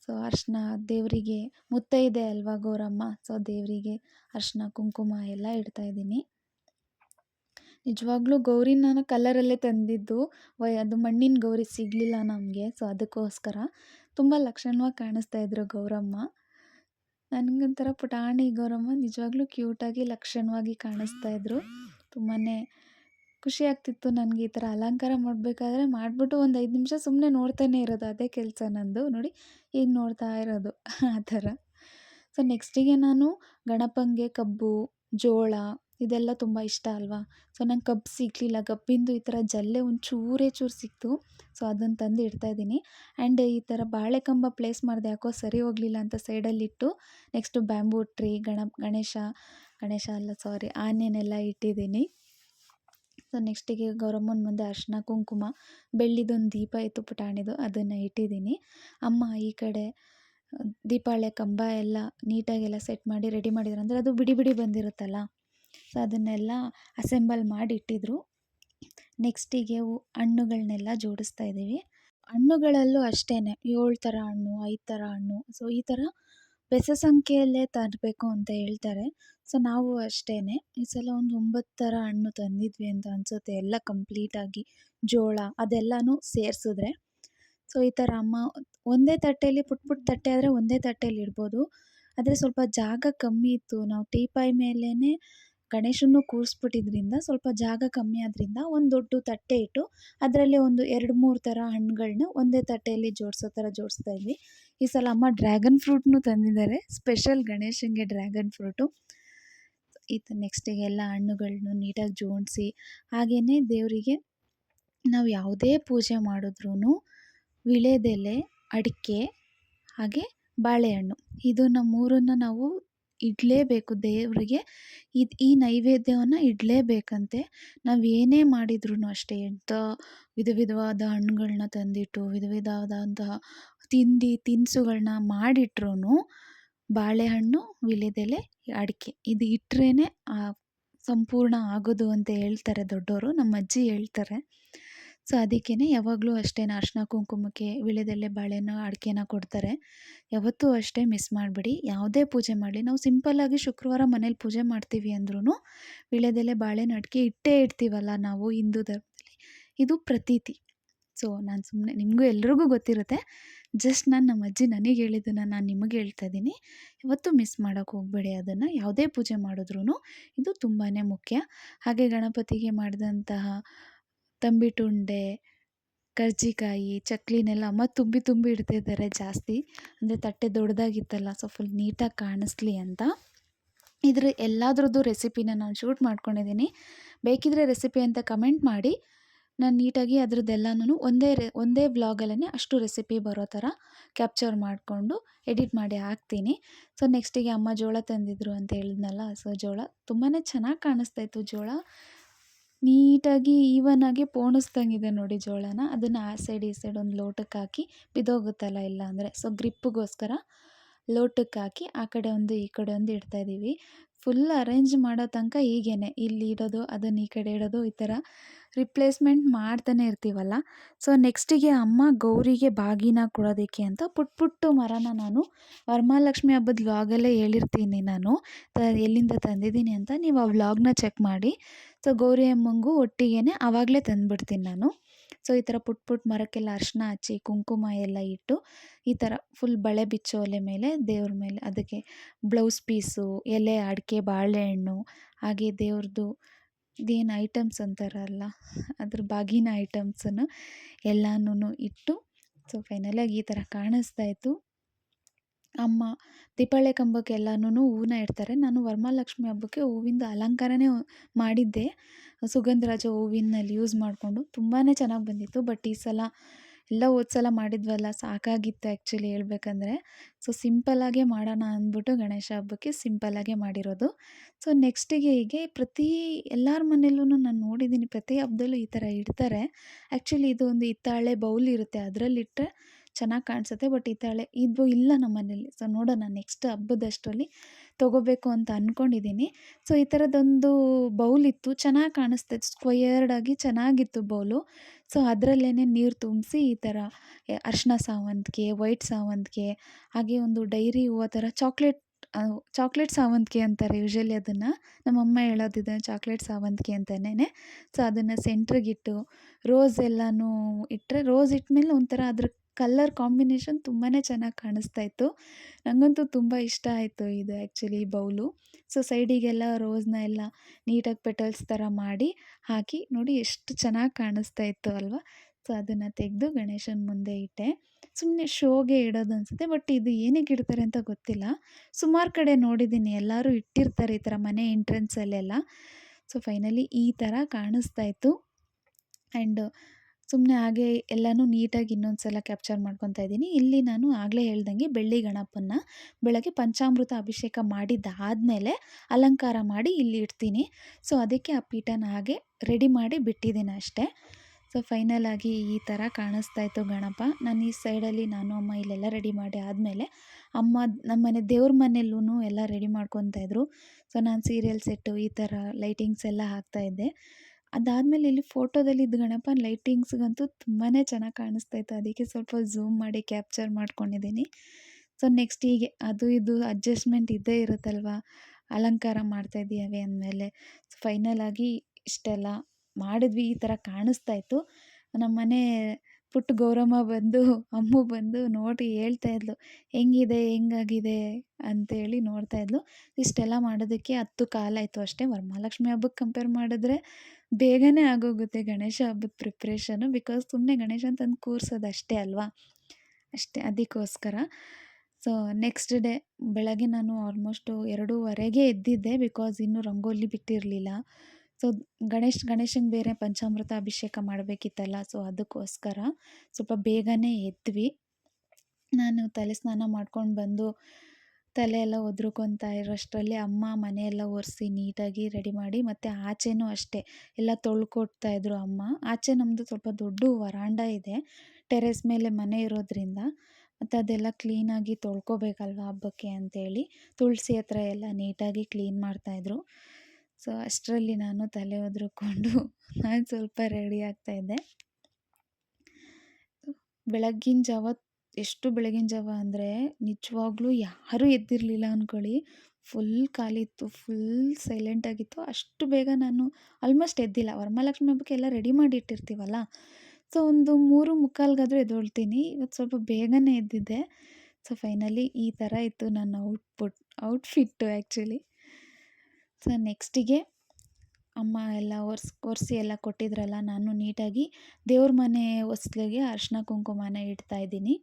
ಸೊ ಅರಿಶಿನ ದೇವರಿಗೆ ಮುತ್ತೈದೆ ಅಲ್ವಾ ಗೌರಮ್ಮ? ಸೊ ದೇವರಿಗೆ ಅರಿಶಿನ, ಕುಂಕುಮ ಎಲ್ಲ ಇಡ್ತಾ ಇದ್ದೀನಿ. ನಿಜವಾಗ್ಲೂ ಗೌರಿ ನಾನು ಕಲರಲ್ಲೇ ತಂದಿದ್ದು. ವೈ, ಅದು ಮಣ್ಣಿನ ಗೌರಿ ಸಿಗಲಿಲ್ಲ ನಮಗೆ. ಸೊ ಅದಕ್ಕೋಸ್ಕರ ತುಂಬ ಲಕ್ಷಣವಾಗಿ ಕಾಣಿಸ್ತಾ ಇದ್ರು ಗೌರಮ್ಮ. ನನಗೊಂಥರ ಪುಟಾಣಿ ಗೌರಮ್ಮ ನಿಜವಾಗ್ಲೂ ಕ್ಯೂಟಾಗಿ ಲಕ್ಷಣವಾಗಿ ಕಾಣಿಸ್ತಾ ಇದ್ರು. ತುಂಬಾ ಖುಷಿ ಆಗ್ತಿತ್ತು ನನಗೆ ಈ ಥರ ಅಲಂಕಾರ ಮಾಡಬೇಕಾದ್ರೆ ಮಾಡಿಬಿಟ್ಟು ಒಂದು ಐದು ನಿಮಿಷ ಸುಮ್ಮನೆ ನೋಡ್ತಾನೆ ಇರೋದು ಅದೇ ಕೆಲಸ ನಂದು. ನೋಡಿ ಈಗ ನೋಡ್ತಾ ಇರೋದು ಆ ಥರ. ಸೊ ನೆಕ್ಸ್ಟಿಗೆ ನಾನು ಗಣಪಂಗೆ, ಕಬ್ಬು, ಜೋಳ ಇದೆಲ್ಲ ತುಂಬ ಇಷ್ಟ ಅಲ್ವಾ? ಸೊ ನಂಗೆ ಕಬ್ಬು ಸಿಗಲಿಲ್ಲ. ಕಬ್ಬಿಂದು ಈ ಥರ ಜಲ್ಲೆ ಒಂದು ಚೂರೇ ಚೂರು ಸಿಕ್ತು. ಸೊ ಅದನ್ನು ತಂದು ಇಡ್ತಾಯಿದ್ದೀನಿ ಆ್ಯಂಡ್ ಈ ಥರ ಬಾಳೆ ಕಂಬ ಪ್ಲೇಸ್ ಮಾಡಿದೆ ಯಾಕೋ ಸರಿ ಹೋಗಲಿಲ್ಲ ಅಂತ ಸೈಡಲ್ಲಿಟ್ಟು ನೆಕ್ಸ್ಟು ಬ್ಯಾಂಬೂ ಟ್ರೀ ಗಣ, ಗಣೇಶ ಗಣೇಶ ಅಲ್ಲ ಸಾರಿ ಆನೆನೆಲ್ಲ ಇಟ್ಟಿದ್ದೀನಿ. ಸೊ ನೆಕ್ಸ್ಟಿಗೆ ಗೌರಮ್ಮನ ಮುಂದೆ ಅರ್ಶಿನ ಕುಂಕುಮ, ಬೆಳ್ಳಿದೊಂದು ದೀಪ ಇತ್ತು ಪುಟಾಣಿದು ಅದನ್ನು ಇಟ್ಟಿದ್ದೀನಿ. ಅಮ್ಮ ಈ ಕಡೆ ದೀಪಾವಳಿ ಕಂಬ ಎಲ್ಲ ನೀಟಾಗೆಲ್ಲ ಸೆಟ್ ಮಾಡಿ ರೆಡಿ ಮಾಡಿದ್ರು. ಅಂದರೆ ಅದು ಬಿಡಿ ಬಿಡಿ ಬಂದಿರುತ್ತಲ್ಲ? ಸೊ ಅದನ್ನೆಲ್ಲ ಅಸೆಂಬಲ್ ಮಾಡಿ ಇಟ್ಟಿದ್ರು. ನೆಕ್ಸ್ಟಿಗೆ ಹಣ್ಣುಗಳನ್ನೆಲ್ಲ ಜೋಡಿಸ್ತಾ ಇದ್ದೀವಿ. ಹಣ್ಣುಗಳಲ್ಲೂ ಅಷ್ಟೇ ಏಳು ಥರ ಹಣ್ಣು, ಐದು ಥರ ಹಣ್ಣು. ಸೊ ಈ ಥರ ಬೆಸ ಸಂಖ್ಯೆಯಲ್ಲೇ ತರಬೇಕು ಅಂತ ಹೇಳ್ತಾರೆ. ಸೊ, ನಾವು ಅಷ್ಟೇ ಈ ಸಲ ಒಂದು ಒಂಬತ್ತು ಥರ ಹಣ್ಣು ತಂದಿದ್ವಿ ಅಂತ ಅನಿಸುತ್ತೆ. ಎಲ್ಲ ಕಂಪ್ಲೀಟಾಗಿ ಜೋಳ ಅದೆಲ್ಲನೂ ಸೇರಿಸಿದ್ರೆ. ಸೊ, ಈ ಥರ ಅಮ್ಮ ಒಂದೇ ತಟ್ಟೆಯಲ್ಲಿ ಪುಟ್ ಪುಟ್ ತಟ್ಟೆ ಆದರೆ ಒಂದೇ ತಟ್ಟೆಯಲ್ಲಿ ಇಡ್ಬೋದು. ಆದರೆ ಸ್ವಲ್ಪ ಜಾಗ ಕಮ್ಮಿ ಇತ್ತು. ನಾವು ಟೀಪಾಯಿ ಮೇಲೇ ಗಣೇಶನ್ನು ಕೂರಿಸ್ಬಿಟ್ಟಿದ್ರಿಂದ ಸ್ವಲ್ಪ ಜಾಗ ಕಮ್ಮಿ ಆದ್ದರಿಂದ ಒಂದು ದೊಡ್ಡ ತಟ್ಟೆ ಇಟ್ಟು ಅದರಲ್ಲಿ ಒಂದು ಎರಡು ಮೂರು ಥರ ಹಣ್ಣುಗಳನ್ನ ಒಂದೇ ತಟ್ಟೆಯಲ್ಲಿ ಜೋಡಿಸೋ ಥರ ಜೋಡಿಸ್ತಾ ಇದ್ವಿ. ಈ ಸಲ ಅಮ್ಮ ಡ್ರ್ಯಾಗನ್ ಫ್ರೂಟ್ನು ತಂದಿದ್ದಾರೆ. ಸ್ಪೆಷಲ್ ಗಣೇಶನಿಗೆ ಡ್ರ್ಯಾಗನ್ ಫ್ರೂಟು. ಈತ ನೆಕ್ಸ್ಟಿಗೆ ಎಲ್ಲ ಹಣ್ಣುಗಳನ್ನು ನೀಟಾಗಿ ಜೋಡಿಸಿ ಹಾಗೆಯೇ ದೇವರಿಗೆ ನಾವು ಯಾವುದೇ ಪೂಜೆ ಮಾಡಿದ್ರೂ ವಿಳೆದೆಲೆ, ಅಡಿಕೆ, ಹಾಗೆ ಬಾಳೆಹಣ್ಣು. ಇದನ್ನು ಮೂರನ್ನು ನಾವು ಇಡಲೇಬೇಕು. ದೇವರಿಗೆ ಇದು ಈ ನೈವೇದ್ಯವನ್ನು ಇಡಲೇಬೇಕಂತೆ. ನಾವು ಏನೇ ಮಾಡಿದ್ರೂ ಅಷ್ಟೇ. ಎಂಥ ವಿಧ ವಿಧವಾದ ಹಣ್ಣುಗಳನ್ನ ತಂದಿಟ್ಟು, ವಿಧ ವಿಧವಾದಂತಹ ತಿಂಡಿ ತಿನಿಸುಗಳನ್ನ ಮಾಡಿಟ್ರೂ ಬಾಳೆಹಣ್ಣು ವೀಳ್ಯದೆಲೆ ಅಡಿಕೆ. ಇದು ಇಟ್ರೇ ಸಂಪೂರ್ಣ ಆಗೋದು ಅಂತ ಹೇಳ್ತಾರೆ ದೊಡ್ಡವರು ನಮ್ಮ ಅಜ್ಜಿ ಹೇಳ್ತಾರೆ. ಸೊ ಅದಕ್ಕೇ ಯಾವಾಗಲೂ ಅಷ್ಟೇ ಅರಿಶಿನ ಕುಂಕುಮಕ್ಕೆ ವೀಳ್ಯದೆಲೆ ಬಾಳೆನ ಅಡಿಕೆನ ಕೊಡ್ತಾರೆ. ಯಾವತ್ತೂ ಅಷ್ಟೇ ಮಿಸ್ ಮಾಡಬೇಡಿ. ಯಾವುದೇ ಪೂಜೆ ಮಾಡಲಿ. ನಾವು ಸಿಂಪಲ್ಲಾಗಿ ಶುಕ್ರವಾರ ಮನೇಲಿ ಪೂಜೆ ಮಾಡ್ತೀವಿ ಅಂದ್ರೂ ವೀಳ್ಯದೆಲೆ ಬಾಳೆನ ಅಡಿಕೆ ಇಟ್ಟೇ ಇಡ್ತೀವಲ್ಲ ನಾವು ಹಿಂದೂ ಧರ್ಮದಲ್ಲಿ. ಇದು ಪ್ರತೀತಿ. ಸೊ, ನಾನು ಸುಮ್ಮನೆ ನಿಮಗೂ ಎಲ್ರಿಗೂ ಗೊತ್ತಿರುತ್ತೆ. ಜಸ್ಟ್ ನಾನು ನಮ್ಮ ಅಜ್ಜಿ ನನಗೆ ಹೇಳಿದ್ದನ್ನು ನಾನು ನಿಮಗೆ ಹೇಳ್ತಾ ಇದ್ದೀನಿ. ಇವತ್ತು ಮಿಸ್ ಮಾಡೋಕ್ಕೆ ಹೋಗಬೇಡಿ ಅದನ್ನು. ಯಾವುದೇ ಪೂಜೆ ಮಾಡಿದ್ರೂ ಇದು ತುಂಬಾ ಮುಖ್ಯ. ಹಾಗೆ ಗಣಪತಿಗೆ ಮಾಡಿದಂತಹ ತಂಬಿಟುಂಡೆ, ಕರ್ಜಿಕಾಯಿ, ಚಕ್ಲಿನೆಲ್ಲ ಅಮ್ಮ ತುಂಬಿ ತುಂಬಿ ಇಡ್ತಿದ್ದಾರೆ ಜಾಸ್ತಿ. ಅಂದರೆ ತಟ್ಟೆ ದೊಡ್ಡದಾಗಿತ್ತಲ್ಲ, ಸೊ ಫುಲ್ ನೀಟಾಗಿ ಕಾಣಿಸ್ಲಿ ಅಂತ. ಇದ್ರ ಎಲ್ಲದ್ರದ್ದು ರೆಸಿಪಿನ ನಾನು ಶೂಟ್ ಮಾಡ್ಕೊಂಡಿದ್ದೀನಿ. ಬೇಕಿದ್ರೆ ರೆಸಿಪಿ ಅಂತ ಕಮೆಂಟ್ ಮಾಡಿ. ನಾನು ನೀಟಾಗಿ ಅದ್ರದ್ದೆಲ್ಲನೂ ಒಂದೇ ರೆ, ಒಂದೇ ವ್ಲಾಗಲ್ಲೇ ಅಷ್ಟು ರೆಸಿಪಿ ಬರೋ ಥರ ಕ್ಯಾಪ್ಚರ್ ಮಾಡಿಕೊಂಡು ಎಡಿಟ್ ಮಾಡಿ ಹಾಕ್ತೀನಿ. ಸೊ, ನೆಕ್ಸ್ಟಿಗೆ ಅಮ್ಮ ಜೋಳ ತಂದಿದ್ರು ಅಂತ ಹೇಳಿದ್ನಲ್ಲ, ಸೊ, ಜೋಳ ತುಂಬಾ ಚೆನ್ನಾಗಿ ಕಾಣಿಸ್ತಾಯಿತ್ತು ಜೋಳ. ನೀಟಾಗಿ ಈವನ್ ಆಗಿ ಪೋಣಿಸ್ದಂಗಿದೆ ನೋಡಿ ಜೋಳನ. ಅದನ್ನು ಆ ಸೈಡ್ ಈ ಸೈಡ್ ಒಂದು ಲೋಟಕ್ಕೆ ಹಾಕಿ ಬಿದ್ದೋಗುತ್ತಲ್ಲ ಇಲ್ಲ ಅಂದರೆ, ಸೊ ಗ್ರಿಪ್ಪಿಗೋಸ್ಕರ ಲೋಟಕ್ಕೆ ಹಾಕಿ ಆ ಕಡೆ ಒಂದು ಈ ಕಡೆ ಒಂದು ಇಡ್ತಾಯಿದ್ದೀವಿ ಫುಲ್ ಅರೇಂಜ್ ಮಾಡೋ ತನಕ ಹೀಗೇ ಇಲ್ಲಿ ಇಡೋದು, ಅದನ್ನು ಈ ಕಡೆ ಇಡೋದು, ಈ ಥರ ರಿಪ್ಲೇಸ್ಮೆಂಟ್ ಮಾಡ್ತಾನೆ ಇರ್ತೀವಲ್ಲ. ಸೊ ನೆಕ್ಸ್ಟಿಗೆ ಅಮ್ಮ ಗೌರಿಗೆ ಬಾಗಿನ ಕೊಡೋದಕ್ಕೆ ಅಂತ ಪುಟ್ ಪುಟ್ಟು ಮರನ ನಾನು ವರಮಹಾಲಕ್ಷ್ಮಿ ಹಬ್ಬದ ವ್ಲಾಗಲ್ಲೇ ಹೇಳಿರ್ತೀನಿ ನಾನು. ತ, ಎಲ್ಲಿಂದ ತಂದಿದ್ದೀನಿ ಅಂತ ನೀವು ಆ ವ್ಲಾಗ್ನ ಚೆಕ್ ಮಾಡಿ. ಸೊ ಗೌರಿ ಅಮ್ಮಂಗೂ ಒಟ್ಟಿಗೆ ಆವಾಗಲೇ ತಂದುಬಿಡ್ತೀನಿ ನಾನು. ಸೊ, ಈ ಥರ ಪುಟ್ ಪುಟ್ ಮರಕ್ಕೆಲ್ಲ ಅರಿಶಿನ ಹಚ್ಚಿ, ಕುಂಕುಮ ಎಲ್ಲ ಇಟ್ಟು, ಈ ಥರ ಫುಲ್ ಬಳೆ ಬಿಚ್ಚೋ ಒಲೆ ಮೇಲೆ ದೇವ್ರ ಮೇಲೆ ಅದಕ್ಕೆ ಬ್ಲೌಸ್ ಪೀಸು, ಎಲೆ, ಅಡಿಕೆ, ಬಾಳೆಹಣ್ಣು, ಹಾಗೆ ದೇವ್ರದ್ದು ಇದೇನು ಐಟಮ್ಸ್ ಅಂತಾರಲ್ಲ, ಅದ್ರ ಬಾಗಿನ ಐಟಮ್ಸನ್ನು ಎಲ್ಲನೂ ಇಟ್ಟು, ಸೊ ಫೈನಲಾಗಿ ಈ ಥರ ಕಾಣಿಸ್ತಾ ಇತ್ತು. ಅಮ್ಮ ದೀಪಾವಳಿ ಕಂಬಕ್ಕೆ ಎಲ್ಲನೂ ಹೂವನ್ನ ಇಡ್ತಾರೆ. ನಾನು ವರಮಹಾಲಕ್ಷ್ಮಿ ಹಬ್ಬಕ್ಕೆ ಹೂವಿಂದ ಅಲಂಕಾರನೇ ಮಾಡಿದ್ದೆ. ಸುಗಂಧರಾಜ ಹೂವಿನಲ್ಲಿ ಯೂಸ್ ಮಾಡಿಕೊಂಡು ತುಂಬಾ ಚೆನ್ನಾಗಿ ಬಂದಿತ್ತು. ಬಟ್ ಈ ಸಲ, ಎಲ್ಲ ಹೋದ ಸಲ ಮಾಡಿದ್ವಲ್ಲ, ಸಾಕಾಗಿತ್ತು ಆ್ಯಕ್ಚುಲಿ ಹೇಳ್ಬೇಕಂದ್ರೆ. ಸೊ ಸಿಂಪಲ್ಲಾಗೇ ಮಾಡೋಣ ಅಂದ್ಬಿಟ್ಟು ಗಣೇಶ ಹಬ್ಬಕ್ಕೆ ಸಿಂಪಲ್ಲಾಗೆ ಮಾಡಿರೋದು. ಸೊ, ನೆಕ್ಸ್ಟಿಗೆ ಹೀಗೆ ಪ್ರತಿ ಎಲ್ಲರ ಮನೆಯಲ್ಲೂ ನಾನು ನೋಡಿದ್ದೀನಿ ಪ್ರತಿ ಹಬ್ಬದಲ್ಲೂ ಈ ಥರ ಇಡ್ತಾರೆ. ಆ್ಯಕ್ಚುಲಿ ಇದು ಒಂದು ಹಿತ್ತಾಳೆ ಬೌಲ್ ಇರುತ್ತೆ. ಅದರಲ್ಲಿಟ್ಟರೆ ಚೆನ್ನಾಗಿ ಕಾಣಿಸುತ್ತೆ. ಬಟ್ ಈ ತಾಳೆ ಇದು ಇಲ್ಲ ನಮ್ಮ ಮನೇಲಿ ಸೊ ನೋಡೋಣ ನೆಕ್ಸ್ಟ್ ಹಬ್ಬದಷ್ಟರಲ್ಲಿ ತೊಗೋಬೇಕು ಅಂತ ಅಂದ್ಕೊಂಡಿದ್ದೀನಿ ಸೊ ಈ ಥರದ್ದೊಂದು ಬೌಲ್ ಇತ್ತು. ಚೆನ್ನಾಗಿ ಕಾಣಿಸ್ತಾ ಸ್ಕ್ವಯರ್ಡಾಗಿ ಚೆನ್ನಾಗಿತ್ತು ಬೌಲು. ಸೊ ಅದರಲ್ಲೇ ನೀರು ತುಂಬಿಸಿ ಈ ಥರ ಅರಿಶಿನ ಸಾವಂತಿಗೆ, ವೈಟ್ ಸಾವಂತಿಗೆ, ಹಾಗೆ ಒಂದು ಡೈರಿ ಹೂವು ಥರ ಚಾಕ್ಲೇಟ್ ಚಾಕ್ಲೇಟ್ ಸಾವಂತಿಗೆ ಅಂತಾರೆ ಯೂಶ್ವಲಿ ಅದನ್ನು. ನಮ್ಮಮ್ಮ ಹೇಳೋದಿದೆ ಚಾಕ್ಲೇಟ್ ಸಾವಂತಿಗೆ ಅಂತಲೇ ಸೊ ಅದನ್ನು ಸೆಂಟ್ರಿಗಿಟ್ಟು ರೋಸ್ ಎಲ್ಲನೂ ಇಟ್ಟರೆ ರೋಸ್ ಇಟ್ಟಮೇಲೆ ಒಂಥರ ಅದ್ರ ಕಲ್ಲರ್ ಕಾಂಬಿನೇಷನ್ ತುಂಬಾ ಚೆನ್ನಾಗಿ ಕಾಣಿಸ್ತಾ ಇತ್ತು. ನನಗಂತೂ ತುಂಬ ಇಷ್ಟ ಆಯಿತು ಇದು ಆ್ಯಕ್ಚುಲಿ ಬೌಲು. ಸೊ, ಸೈಡಿಗೆಲ್ಲ ರೋಸ್ನ ಎಲ್ಲ ನೀಟಾಗಿ ಪೆಟಲ್ಸ್ ಥರ ಮಾಡಿ ಹಾಕಿ ನೋಡಿ ಎಷ್ಟು ಚೆನ್ನಾಗಿ ಕಾಣಿಸ್ತಾ ಇತ್ತು ಅಲ್ವಾ? ಸೊ, ಅದನ್ನು ತೆಗೆದು ಗಣೇಶನ ಮುಂದೆ ಇಟ್ಟೆ. ಸುಮ್ಮನೆ ಶೋಗೆ ಇಡೋದು ಅನಿಸುತ್ತೆ, ಬಟ್ ಇದು ಏನಕ್ಕೆ ಇಡ್ತಾರೆ ಅಂತ ಗೊತ್ತಿಲ್ಲ. ಸುಮಾರು ಕಡೆ ನೋಡಿದ್ದೀನಿ ಎಲ್ಲರೂ ಇಟ್ಟಿರ್ತಾರೆ ಈ ಥರ ಮನೆ ಎಂಟ್ರೆನ್ಸಲ್ಲೆಲ್ಲ. ಸೊ, ಫೈನಲಿ ಈ ಥರ ಕಾಣಿಸ್ತಾ ಇತ್ತು. ಆ್ಯಂಡ್ ಸುಮ್ಮನೆ ಹಾಗೆ ಎಲ್ಲನೂ ನೀಟಾಗಿ ಇನ್ನೊಂದು ಸಲ ಕ್ಯಾಪ್ಚರ್ ಮಾಡ್ಕೊತಾ ಇದ್ದೀನಿ. ಇಲ್ಲಿ ನಾನು ಆಗಲೇ ಹೇಳ್ದಂಗೆ ಬೆಳ್ಳಿ ಗಣಪನ್ನ ಬೆಳಗ್ಗೆ ಪಂಚಾಮೃತ ಅಭಿಷೇಕ ಮಾಡಿದ್ದಾದಮೇಲೆ ಅಲಂಕಾರ ಮಾಡಿ ಇಲ್ಲಿ ಇಡ್ತೀನಿ. ಸೊ ಅದಕ್ಕೆ ಆ ಪೀಠನ ಹಾಗೆ ರೆಡಿ ಮಾಡಿ ಬಿಟ್ಟಿದ್ದೀನಿ ಅಷ್ಟೇ. ಸೊ ಫೈನಲ್ ಆಗಿ ಈ ಥರ ಕಾಣಿಸ್ತಾ ಇತ್ತು ಗಣಪ. ನಾನು ಈ ಸೈಡಲ್ಲಿ ನಾನು, ಅಮ್ಮ ಇಲ್ಲೆಲ್ಲ ರೆಡಿ ಮಾಡಿ ಆದಮೇಲೆ ಅಮ್ಮ ನಮ್ಮ ಮನೆ ದೇವ್ರ ಮನೆಯಲ್ಲೂ ಎಲ್ಲ ರೆಡಿ ಮಾಡ್ಕೊತಾ ಇದ್ರು. ಸೊ ನಾನು ಸೀರಿಯಲ್ ಸೆಟ್ಟು ಈ ಥರ ಲೈಟಿಂಗ್ಸ್ ಎಲ್ಲ ಹಾಕ್ತಾಯಿದ್ದೆ ಅದಾದಮೇಲೆ ಇಲ್ಲಿ ಫೋಟೋದಲ್ಲಿ ಇದ್ದ ಗಣಪ ಲೈಟಿಂಗ್ಸ್ಗಂತೂ ತುಂಬಾ ಚೆನ್ನಾಗಿ ಕಾಣಿಸ್ತಾ ಇತ್ತು. ಅದಕ್ಕೆ ಸ್ವಲ್ಪ ಝೂಮ್ ಮಾಡಿ ಕ್ಯಾಪ್ಚರ್ ಮಾಡ್ಕೊಂಡಿದ್ದೀನಿ ಸೊ, ನೆಕ್ಸ್ಟ್ ಹೀಗೆ ಅದು ಇದು ಅಡ್ಜಸ್ಟ್ಮೆಂಟ್ ಇದ್ದೇ ಇರುತ್ತಲ್ವಾ? ಅಲಂಕಾರ ಮಾಡ್ತಾ ಇದ್ದೀವಿ ಅಂದಮೇಲೆ. ಫೈನಲ್ ಆಗಿ ಇಷ್ಟೆಲ್ಲ ಮಾಡಿದ್ವಿ. ಈ ಥರ ಕಾಣಿಸ್ತಾ ಇತ್ತು. ನಮ್ಮ ಮನೆ ಪುಟ್ಟ ಗೌರಮ್ಮ ಬಂದು, ಅಮ್ಮು ಬಂದು ನೋಡಿ ಹೇಳ್ತಾ ಇದ್ಲು, ಹೆಂಗಿದೆ, ಹೆಂಗಾಗಿದೆ? ಅಂತೇಳಿ ನೋಡ್ತಾ ಇದ್ಲು. ಇಷ್ಟೆಲ್ಲ ಮಾಡೋದಕ್ಕೆ ಹತ್ತು ಕಾಲ ಆಯಿತು ಅಷ್ಟೇ. ವರಮಹಾಲಕ್ಷ್ಮಿ ಹಬ್ಬಕ್ಕೆ ಕಂಪೇರ್ ಮಾಡಿದ್ರೆ ಬೇಗನೆ ಆಗೋಗುತ್ತೆ ಗಣೇಶ ಹಬ್ಬದ ಪ್ರಿಪ್ರೇಷನು ಬಿಕಾಸ್ ಸುಮ್ಮನೆ ಗಣೇಶ ತಂದು ಕೂರ್ಸೋದು ಅಷ್ಟೇ ಅಲ್ವಾ? ಅಷ್ಟೇ, ಅದಕ್ಕೋಸ್ಕರ. ಸೊ ನೆಕ್ಸ್ಟ್ ಡೇ ಬೆಳಗ್ಗೆ ನಾನು ಆಲ್ಮೋಸ್ಟು ಎರಡೂವರೆಗೆ ಎದ್ದಿದ್ದೆ ಬಿಕಾಸ್ ಇನ್ನೂ ರಂಗೋಲಿ ಬಿಟ್ಟಿರಲಿಲ್ಲ. ಸೊ ಗಣೇಶ್, ಗಣೇಶಂಗೆ ಬೇರೆ ಪಂಚಾಮೃತ ಅಭಿಷೇಕ ಮಾಡಬೇಕಿತ್ತಲ್ಲ, ಸೊ ಅದಕ್ಕೋಸ್ಕರ ಸ್ವಲ್ಪ ಬೇಗನೆ ಎದ್ವಿ. ನಾನು ತಲೆ ಸ್ನಾನ ಮಾಡ್ಕೊಂಡು ಬಂದು ತಲೆ ಎಲ್ಲ ಒದ್ರುಕೊತಾ ಇರೋಷ್ಟರಲ್ಲಿ ಅಮ್ಮ ಮನೆಯೆಲ್ಲ ಒರೆಸಿ ನೀಟಾಗಿ ರೆಡಿ ಮಾಡಿ ಮತ್ತು ಆಚೆನೂ ಅಷ್ಟೇ ಎಲ್ಲ ತೊಳ್ಕೊಡ್ತಾಯಿದ್ರು ಅಮ್ಮ. ಆಚೆ ನಮ್ಮದು ಸ್ವಲ್ಪ ದೊಡ್ಡ ವರಾಂಡ ಇದೆ, ಟೆರೆಸ್ ಮೇಲೆ ಮನೆ ಇರೋದ್ರಿಂದ ಮತ್ತು ಅದೆಲ್ಲ ಕ್ಲೀನಾಗಿ ತೊಳ್ಕೊಬೇಕಲ್ವ ಹಬ್ಬಕ್ಕೆ ಅಂತೇಳಿ ತುಳಸಿ ಹತ್ರ ಎಲ್ಲ ನೀಟಾಗಿ ಕ್ಲೀನ್ ಮಾಡ್ತಾಯಿದ್ರು ಸೊ, ಅಷ್ಟರಲ್ಲಿ ನಾನು ತಲೆ ಒದ್ರುಕೊಂಡು ನಾನು ಸ್ವಲ್ಪ ರೆಡಿ ಆಗ್ತಾ ಇದ್ದೆ. ಬೆಳಗ್ಗಿನ ಜಾವ, ಎಷ್ಟು ಬೆಳಗಿನ ಜಾವ ಅಂದರೆ ನಿಜವಾಗ್ಲೂ ಯಾರೂ ಎದ್ದಿರಲಿಲ್ಲ ಅಂದ್ಕೊಳ್ಳಿ ಫುಲ್ ಖಾಲಿ ಇತ್ತು, ಫುಲ್ ಸೈಲೆಂಟಾಗಿತ್ತು ಅಷ್ಟು ಬೇಗ ನಾನು ಆಲ್ಮೋಸ್ಟ್ ಎದ್ದಿಲ್ಲ. ವರಮಹಾಲಕ್ಷ್ಮಿ ಹಬ್ಬಕ್ಕೆ ಎಲ್ಲ ರೆಡಿ ಮಾಡಿ ಇಟ್ಟಿರ್ತೀವಲ್ಲ ಸೊ, ಒಂದು ಮೂರು ಮುಕ್ಕಾಲ್ಗಾದರೂ ಎದ್ದೊಳ್ತೀನಿ. ಇವತ್ತು ಸ್ವಲ್ಪ ಬೇಗನೆ ಎದ್ದಿದ್ದೆ. ಸೊ, ಫೈನಲಿ ಈ ಥರ ಇತ್ತು ನನ್ನ ಔಟ್ಪುಟ್, ಔಟ್ಫಿಟ್ಟು ಆ್ಯಕ್ಚುಲಿ. ಸೊ ನೆಕ್ಸ್ಟಿಗೆ ಅಮ್ಮ ಎಲ್ಲ ಒರ್ಸ್, ಒರೆಸಿ ಎಲ್ಲ ಕೊಟ್ಟಿದ್ರಲ್ಲ ನಾನು ನೀಟಾಗಿ ದೇವ್ರ ಮನೆ ಹೊಸ್ಲಿಗೆ ಅರ್ಶಿನ ಕುಂಕುಮನ ಇಡ್ತಾಯಿದ್ದೀನಿ